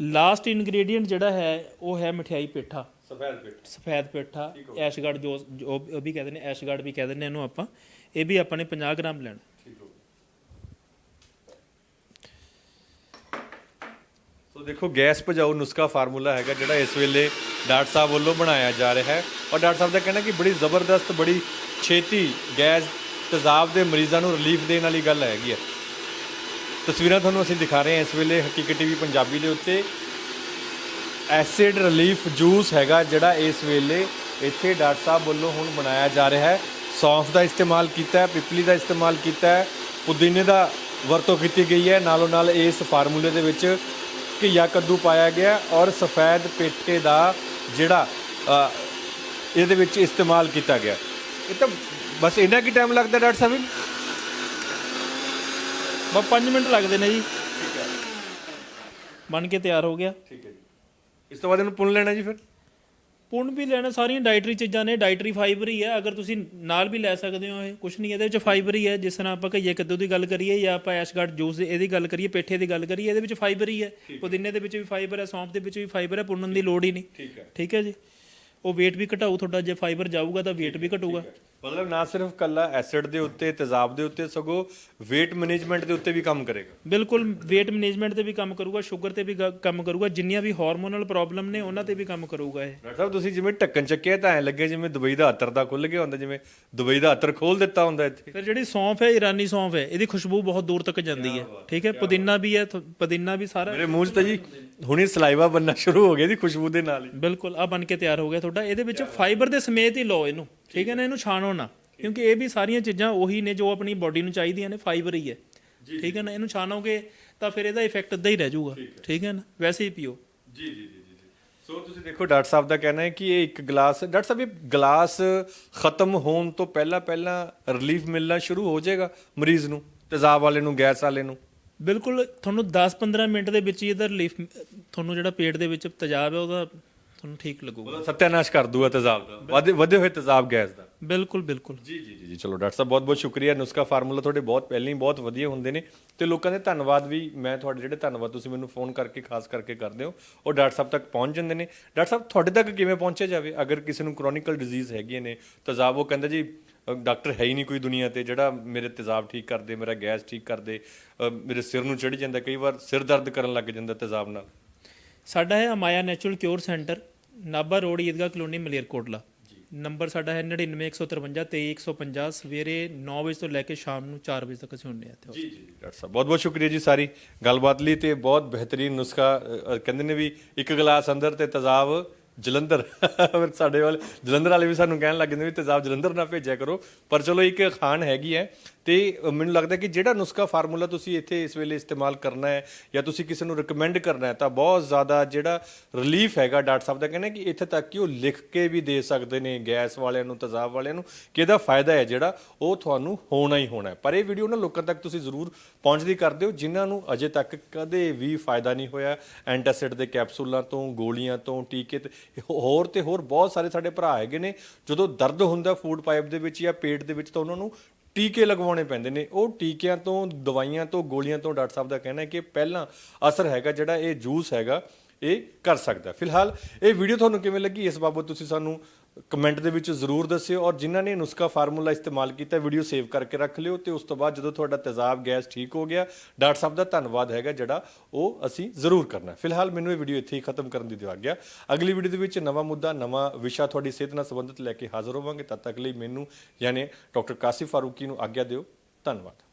ਲਾਸਟ ਇਨਗਰੀਡੀਅੰਟ ਜਿਹੜਾ ਹੈ ਉਹ ਹੈ ਮਠਿਆਈ ਪੇਠਾ। ਸਫੈਦ ਪੇਟ ਸਫੈਦ ਪੇਠਾ ਐਸ਼ਗੜ ਜੋ ਉਹ ਵੀ ਕਹਿੰਦੇ ਨੇ ਐਸ਼ਗੜ ਵੀ ਕਹਿੰਦੇ ਨੇ ਇਹਨੂੰ ਆਪਾਂ। ਇਹ ਵੀ ਆਪਾਂ ਨੇ 50 ਗ੍ਰਾਮ ਲੈਣਾ ਠੀਕ ਹੋ ਗਿਆ ਸੋ ਦੇਖੋ, ਗੈਸ ਭਜਾਓ ਨੁਸਖਾ ਫਾਰਮੂਲਾ ਹੈਗਾ ਜਿਹੜਾ ਇਸ ਵੇਲੇ ਡਾਕਟਰ ਸਾਹਿਬ ਵੱਲੋਂ ਬਣਾਇਆ ਜਾ ਰਿਹਾ ਹੈ। ਔਰ ਡਾਕਟਰ ਸਾਹਿਬ ਦਾ ਕਹਿਣਾ ਕਿ ਬੜੀ ਜ਼ਬਰਦਸਤ, ਬੜੀ ਛੇਤੀ ਗੈਸ ਤੇਜ਼ਾਬ ਦੇ ਮਰੀਜ਼ਾਂ ਨੂੰ ਰਿਲੀਫ ਦੇਣ ਵਾਲੀ ਗੱਲ ਹੈਗੀ ਹੈ। ਤਸਵੀਰਾਂ ਤੁਹਾਨੂੰ ਅਸੀਂ ਦਿਖਾ ਰਹੇ ਹਾਂ ਇਸ ਵੇਲੇ ਹਕੀਕਤ ਟੀਵੀ ਪੰਜਾਬੀ ਦੇ ਉੱਤੇ। ਐਸਿਡ ਰਿਲੀਫ ਜੂਸ ਹੈਗਾ ਜਿਹੜਾ ਇਸ ਵੇਲੇ ਇੱਥੇ ਡਾਕਟਰ ਸਾਹਿਬ ਵੱਲੋਂ ਹੁਣ ਬਣਾਇਆ ਜਾ ਰਿਹਾ ਹੈ। ਸੌਂਫ ਦਾ ਇਸਤੇਮਾਲ ਕੀਤਾ ਹੈ, ਪਿਪਲੀ ਦਾ ਇਸਤੇਮਾਲ ਕੀਤਾ ਹੈ, ਪੁਦੀਨੇ ਦਾ ਵਰਤੋਂ ਕੀਤੀ ਗਈ ਹੈ। ਨਾਲੋਂ ਨਾਲ ਇਸ ਫਾਰਮੂਲੇ ਦੇ ਵਿੱਚ ਘੀਆ ਕੱਦੂ ਪਾਇਆ ਗਿਆ ਔਰ ਸਫੈਦ ਪੇਠੇ ਦਾ ਜਿਹੜਾ ਇਹਦੇ ਵਿੱਚ ਇਸਤੇਮਾਲ ਕੀਤਾ ਗਿਆ। ਇਹ ਤਾਂ ਬਸ ਇੰਨਾ ਕੀ ਟਾਈਮ ਲੱਗਦਾ ਡਾਕਟਰ ਸਾਹਿਬ? ਬਸ 5 ਮਿੰਟ ਲੱਗਦੇ ਨੇ ਜੀ। ਬਣ ਕੇ ਤਿਆਰ ਹੋ ਗਿਆ। ਠੀਕ ਹੈ ਜੀ। ਇਸ ਤੋਂ ਬਾਅਦ ਇਹਨੂੰ ਪੁਣ ਲੈਣਾ ਜੀ ਫਿਰ। ਪੁਣ ਵੀ ਲੈਣਾ ਸਾਰੀਆਂ ਡਾਈਟਰੀ ਚੀਜ਼ਾਂ ਨੇ ਡਾਈਟਰੀ ਫਾਈਬਰ ਹੀ ਹੈ ਅਗਰ ਤੁਸੀਂ ਨਾਲ ਵੀ ਲੈ ਸਕਦੇ ਹੋ ਇਹ ਕੁਝ ਨਹੀਂ ਇਹਦੇ ਵਿੱਚ ਫਾਈਬਰ ਹੀ ਹੈ ਜਿਸ ਤਰ੍ਹਾਂ ਆਪਾਂ ਘਈਏ ਕੱਦੂ ਦੀ ਗੱਲ ਕਰੀਏ ਜਾਂ ਆਪਾਂ ਐਸ਼ਗੜ ਜੂਸ ਦੀ ਇਹਦੀ ਗੱਲ ਕਰੀਏ ਪੇਠੇ ਦੀ ਗੱਲ ਕਰੀਏ ਇਹਦੇ ਵਿੱਚ ਫਾਈਬਰ ਹੀ ਹੈ ਪੁਦੀਨੇ ਦੇ ਵਿੱਚ ਵੀ ਫਾਈਬਰ ਹੈ ਸੌਂਫ ਦੇ ਵਿੱਚ ਵੀ ਫਾਈਬਰ ਹੈ ਪੁੰਨਣ ਦੀ ਲੋੜ ਹੀ ਨਹੀਂ। ਠੀਕ ਹੈ। ਠੀਕ ਹੈ ਜੀ? ਉਹ weight ਵੀ ਘਟਾਊ ਤੁਹਾਡਾ ਜੇ ਫਾਈਬਰ ਜਾਊਗਾ ਤਾਂ weight ਵੀ ਘਟੂਗਾ। ਮਤਲਬ ਨਾ ਸਿਰਫ ਕੱਲਾ ਐਸਿਡ ਦੇ ਉੱਤੇ ਤੇਜ਼ਾਬ ਦੇ ਉੱਤੇ ਸਗੋਂ weight ਮੈਨੇਜਮੈਂਟ ਦੇ ਉੱਤੇ ਵੀ ਕੰਮ ਕਰੇਗਾ। ਬਿਲਕੁਲ weight ਮੈਨੇਜਮੈਂਟ ਤੇ ਵੀ ਕੰਮ ਕਰੂਗਾ ਸ਼ੂਗਰ ਤੇ ਵੀ ਗ- ਕੰਮ ਕਰੂਗਾ ਜਿੰਨੀਆਂ ਵੀ ਹਾਰਮੋਨਲ ਪ੍ਰੋਬਲਮ ਨੇ ਉਹਨਾਂ ਤੇ ਵੀ ਕੰਮ ਕਰੂਗਾ ਇਹ। ਡਾਕਟਰ ਸਾਹਿਬ ਤੁਸੀਂ ਜਿਵੇਂ ਢੱਕਣ ਚੱਕਿਆ ਤਾਂ ਐ ਲੱਗੇ ਜਿਵੇਂ ਦੁਬਈ ਦਾ ਅਤਰ ਦਾ ਖੁੱਲ ਗਿਆ ਹੁੰਦਾ ਜਿਵੇਂ ਦੁਬਈ ਦਾ ਅਤਰ ਖੋਲ ਦਿੱਤਾ ਹੁੰਦਾ ਇੱਥੇ। ਫਿਰ ਜਿਹੜੀ ਸੌਂਫ ਹੈ ਇਰਾਨੀ ਸੌਂਫ ਹੈ ਇਹਦੀ ਖੁਸ਼ਬੂ ਬਹੁਤ ਦੂਰ ਤੱਕ ਜਾਂਦੀ ਹੈ। ਠੀਕ ਹੈ? ਪੁਦੀਨਾ ਵੀ ਹੈ ਥ- ਪੁਦੀਨਾ ਵੀ ਸਾਰਾ। ਮੇਰੇ ਮੂੰਹ 'ਚ ਤਾਂ ਜੀ ਹੁਣੀ ਸਲਾਈਵਾ ਬੰਨਣਾ ਸ਼ੁਰੂ ਹੋ ਗਿਆ ਦੀ ਖੁਸ਼ਬੂ ਦੇ ਨਾਲ ਹੀ। ਬਿਲਕੁਲ ਆ ਬਣ ਕੇ ਤਿਆਰ ਹੋ ਗਿਆ ਤੁਹਾਡਾ। ਇਹਦੇ ਵਿੱਚ ਫਾਈਬਰ ਦੇ ਸਮੇਤ ਹੀ ਲਓ ਇਹਨੂੰ। ਠੀਕ ਹੈ ਨਾ ਇਹਨੂੰ ਛਾਣੋ ਨਾ। ਕਿਉਂਕਿ ਇਹ ਵੀ ਸਾਰੀਆਂ ਚੀਜ਼ਾਂ ਉਹੀ ਨੇ ਜੋ ਆਪਣੀ ਬਾਡੀ ਨੂੰ ਚਾਹੀਦੀਆਂ ਨੇ ਫਾਈਬਰ ਹੀ ਹੈ। ਠੀਕ ਹੈ ਨਾ ਇਹਨੂੰ ਛਾਣੋਗੇ ਤਾਂ ਫਿਰ ਇਹਦਾ ਇਫੈਕਟ ਅੱਧਾ ਹੀ ਰਹਿ ਜਾਊਗਾ। ਠੀਕ ਹੈ। ਨਾ ਵੈਸੇ ਹੀ ਪੀਓ। ਜੀ ਜੀ ਜੀ ਸੋ ਤੁਸੀਂ ਦੇਖੋ ਡਾਕਟਰ ਸਾਹਿਬ ਦਾ ਕਹਿਣਾ ਹੈ ਕਿ ਇਹ ਇੱਕ ਗਲਾਸ ਡਾਕਟਰ ਸਾਹਿਬ ਇਹ ਗਲਾਸ ਖਤਮ ਹੋਣ ਤੋਂ ਪਹਿਲਾਂ ਪਹਿਲਾਂ ਰਿਲੀਫ ਮਿਲਣਾ ਸ਼ੁਰੂ ਹੋ ਜਾਏਗਾ ਮਰੀਜ਼ ਨੂੰ ਤੇਜ਼ਾਬ ਵਾਲੇ ਨੂੰ ਗੈਸ ਵਾਲੇ ਨੂੰ? ਬਿਲਕੁਲ ਤੁਹਾਨੂੰ 10-15 ਮਿੰਟ ਦੇ ਵਿੱਚ ਹੀ ਇਹਦਾ ਰਿਲੀਫ ਤੁਹਾਨੂੰ ਜਿਹੜਾ ਪੇਟ ਦੇ ਵਿੱਚ ਤੇਜ਼ਾਬ ਹੈ ਉਹਦਾ ਤੁਹਾਨੂੰ ਠੀਕ ਲੱਗੂਗਾ। ਸਤਿਆਨਾਸ਼ ਕਰ ਦੂਗਾ ਤੇਜ਼ਾਬ ਦਾ। ਵਧੇ ਵਧੇ ਹੋਏ ਤੇਜ਼ਾਬ ਗੈਸ ਦਾ। ਬਿਲਕੁਲ ਬਿਲਕੁਲ। ਜੀ ਜੀ ਜੀ ਜੀ ਚਲੋ ਡਾਕਟਰ ਸਾਹਿਬ ਬਹੁਤ ਬਹੁਤ ਸ਼ੁਕਰੀਆ। ਨੁਸਖਾ ਫਾਰਮੂਲਾ ਤੁਹਾਡੇ ਬਹੁਤ ਪਹਿਲਾਂ ਹੀ ਬਹੁਤ ਵਧੀਆ ਹੁੰਦੇ ਨੇ ਤੇ ਲੋਕਾਂ ਦੇ ਧੰਨਵਾਦ ਵੀ ਮੈਂ ਤੁਹਾਡੇ ਜਿਹੜੇ ਧੰਨਵਾਦ ਤੁਸੀਂ ਮੈਨੂੰ ਫੋਨ ਕਰਕੇ ਖਾਸ ਕਰਕੇ ਕਰਦੇ ਹੋ ਉਹ ਡਾਕਟਰ ਸਾਹਿਬ ਤੱਕ ਪਹੁੰਚ ਜਾਂਦੇ ਨੇ। ਡਾਕਟਰ ਸਾਹਿਬ ਤੁਹਾਡੇ ਤੱਕ ਕਿਵੇਂ ਪਹੁੰਚਿਆ ਜਾਵੇ? ਅਗਰ ਕਿਸੇ ਨੂੰ ਕ੍ਰੋਨਿਕਲ ਡਿਜ਼ੀਜ਼ ਹੈਗੀਆਂ ਨੇ ਤੇਜ਼ਾਬ ਉਹ ਕਹਿੰਦਾ ਜੀ ਅ, ਡਾਕਟਰ ਹੈ ਹੀ ਨਹੀਂ ਕੋਈ ਦੁਨੀਆ ਤੇ ਜਿਹੜਾ ਮੇਰੇ ਤੇਜ਼ਾਬ ਠੀਕ ਕਰ ਦੇ ਮੇਰਾ ਗੈਸ ਠੀਕ ਕਰ ਦੇ ਅ, ਮੇਰੇ ਸਿਰ ਨੂੰ ਚੜੀ ਜਾਂਦਾ ਕਈ ਵਾਰ ਸਿਰ ਦਰਦ ਕਰਨ ਲੱਗ ਜਾਂਦਾ ਤੇਜ਼ਾਬ ਨਾਲ। ਸਾਡਾ ਹੈ Amaya natural cure centre Nabha road Idgah colony Malerkotla. Number ਸਾਡਾ ਹੈ 99153 23150 ਸਵੇਰੇ 9 ਵਜੇ ਤੋਂ ਲੈ ਕੇ ਸ਼ਾਮ ਨੂੰ 4 ਵਜੇ ਤੱਕ ਅਸੀਂ ਹੁੰਦੇ ਹਾਂ ਇੱਥੇ ਜੀ ਜੀ ਡਾਕਟਰ ਸਾਹਿਬ, ਬਹੁਤ ਬਹੁਤ ਸ਼ੁਕਰੀਆ ਜੀ ਸਾਰੀ ਗੱਲਬਾਤ ਲਈ ਤੇ ਬਹੁਤ ਬਿਹਤਰੀਨ ਨੁਸਖਾ ਕਹਿੰਦੇ ਨੇ ਵੀ ਇੱਕ ਗਲਾਸ ਅੰਦਰ ਤੇ ਤੇਜ਼ਾਬ ਜਲੰਧਰ। ਫਿਰ ਸਾਡੇ ਵੱਲ ਜਲੰਧਰ ਵਾਲੇ ਵੀ ਸਾਨੂੰ ਕਹਿਣ ਲੱਗ ਜਾਂਦੇ ਵੀ ਤੇਜ਼ਾਬ ਜਲੰਧਰ ਨਾ ਭੇਜਿਆ ਕਰੋ। ਪਰ ਚਲੋ ਇੱਕ ਖਾਨ ਹੈਗੀ ਹੈ। ਤੇ ਮੈਨੂੰ ਲੱਗਦਾ ਕਿ ਜਿਹੜਾ ਨੁਸਖਾ ਫਾਰਮੂਲਾ ਤੁਸੀਂ ਇੱਥੇ ਇਸ ਵੇਲੇ ਇਸਤੇਮਾਲ ਕਰਨਾ ਹੈ ਜਾਂ ਤੁਸੀਂ ਕਿਸੇ ਨੂੰ ਰეკਮੈਂਡ ਕਰਨਾ ਹੈ, ਤਾਂ ਬਹੁਤ ਜ਼ਿਆਦਾ ਜਿਹੜਾ ਰਿਲੀਫ ਹੈਗਾ ਡਾਕਟਰ ਸਾਹਿਬ ਦਾ ਕਹਿੰਦੇ ਕਿ ਇੱਥੇ ਤੱਕ ਕਿ ਉਹ ਲਿਖ ਕੇ ਵੀ ਦੇ ਸਕਦੇ ਨੇ ਗੈਸ ਵਾਲਿਆਂ ਨੂੰ, ਤਜ਼ਾਬ ਵਾਲਿਆਂ ਨੂੰ ਕਿ ਇਹਦਾ ਫਾਇਦਾ ਹੈ ਜਿਹੜਾ ਉਹ ਤੁਹਾਨੂੰ ਹੋਣਾ ਹੀ ਹੋਣਾ ਪਰ ਇਹ ਵੀਡੀਓ ਉਹਨਾਂ ਲੋਕਾਂ ਤੱਕ ਤੁਸੀਂ ਜ਼ਰੂਰ ਪਹੁੰਚਦੀ ਕਰਦੇ ਹੋ ਜਿਨ੍ਹਾਂ ਨੂੰ ਅਜੇ ਤੱਕ ਕਦੇ ਵੀ ਫਾਇਦਾ ਨਹੀਂ ਹੋਇਆ ਐਂਟਾਸਿਡ ਦੇ ਕੈਪਸੂਲਾਂ ਤੋਂ, ਗੋਲੀਆਂ ਤੋਂ, ਟੀਕੇ ਤੇ, ਹੋਰ ਤੇ ਹੋਰ ਬਹੁਤ ਸਾਰੇ ਸਾਡੇ ਭਰਾ ਹੈਗੇ ਨੇ, ਜਦੋਂ ਦਰਦ ਹੁੰਦਾ ਫੂਡ ਪਾਈਪ ਦੇ ਵਿੱਚ ਜਾਂ ਪੇਟ ਦੇ ਵਿੱਚ ਤਾਂ ਉਹਨਾਂ ਨੂੰ ਟੀਕੇ ਲਗਵਾਉਣੇ ਪੈਂਦੇ ਨੇ। ਉਹ ਟੀਕਿਆਂ ਤੋਂ, ਦਵਾਈਆਂ ਤੋਂ, ਗੋਲੀਆਂ ਤੋਂ ਡਾਕਟਰ ਸਾਹਿਬ ਦਾ ਕਹਿਣਾ ਹੈ ਕਿ ਪਹਿਲਾਂ ਅਸਰ ਹੈਗਾ ਜਿਹੜਾ ਇਹ ਜੂਸ ਹੈਗਾ, ਇਹ ਕਰ ਸਕਦਾ। ਫਿਲਹਾਲ ਇਹ ਵੀਡੀਓ ਤੁਹਾਨੂੰ ਕਿਵੇਂ ਲੱਗੀ? ਇਸ ਬਾਬਤ ਤੁਸੀਂ ਸਾਨੂੰ ਕਮੈਂਟ ਦੇ ਵਿੱਚ ਜ਼ਰੂਰ ਦੱਸਿਓ ਔਰ ਜਿਨ੍ਹਾਂ ਨੇ ਨੁਸਖਾ ਫਾਰਮੂਲਾ ਇਸਤੇਮਾਲ ਕੀਤਾ ਵੀਡੀਓ ਸੇਵ ਕਰਕੇ ਰੱਖ ਲਿਓ ਤੇ ਉਸ ਤੋਂ ਬਾਅਦ ਜਦੋਂ ਤੁਹਾਡਾ ਤੇਜ਼ਾਬ ਗੈਸ ਠੀਕ ਹੋ ਗਿਆ, ਡਾਕਟਰ ਸਾਹਿਬ ਦਾ ਧੰਨਵਾਦ ਹੈਗਾ ਜਿਹੜਾ ਉਹ ਅਸੀਂ ਜ਼ਰੂਰ ਕਰਨਾ ਫਿਲਹਾਲ ਮੈਨੂੰ ਇਹ ਵੀਡੀਓ ਇੱਥੇ ਹੀ ਖਤਮ ਕਰਨ ਦੀ ਦਿਓ ਗਿਆ ਅਗਲੀ ਵੀਡੀਓ ਦੇ ਵਿੱਚ ਨਵਾਂ ਮੁੱਦਾ, ਨਵਾਂ ਵਿਸ਼ਾ ਤੁਹਾਡੀ ਸਿਹਤ ਨਾਲ ਸੰਬੰਧਿਤ ਲੈ ਕੇ ਹਾਜ਼ਰ ਹੋਵਾਂਗੇ। ਤਦ ਤੱਕ ਲਈ ਮੈਨੂੰ, ਯਾਨੀ ਡਾਕਟਰ ਕਾਸਿਫ ਫਾਰੂਕੀ ਨੂੰ ਆਗਿਆ ਦਿਓ। ਧੰਨਵਾਦ।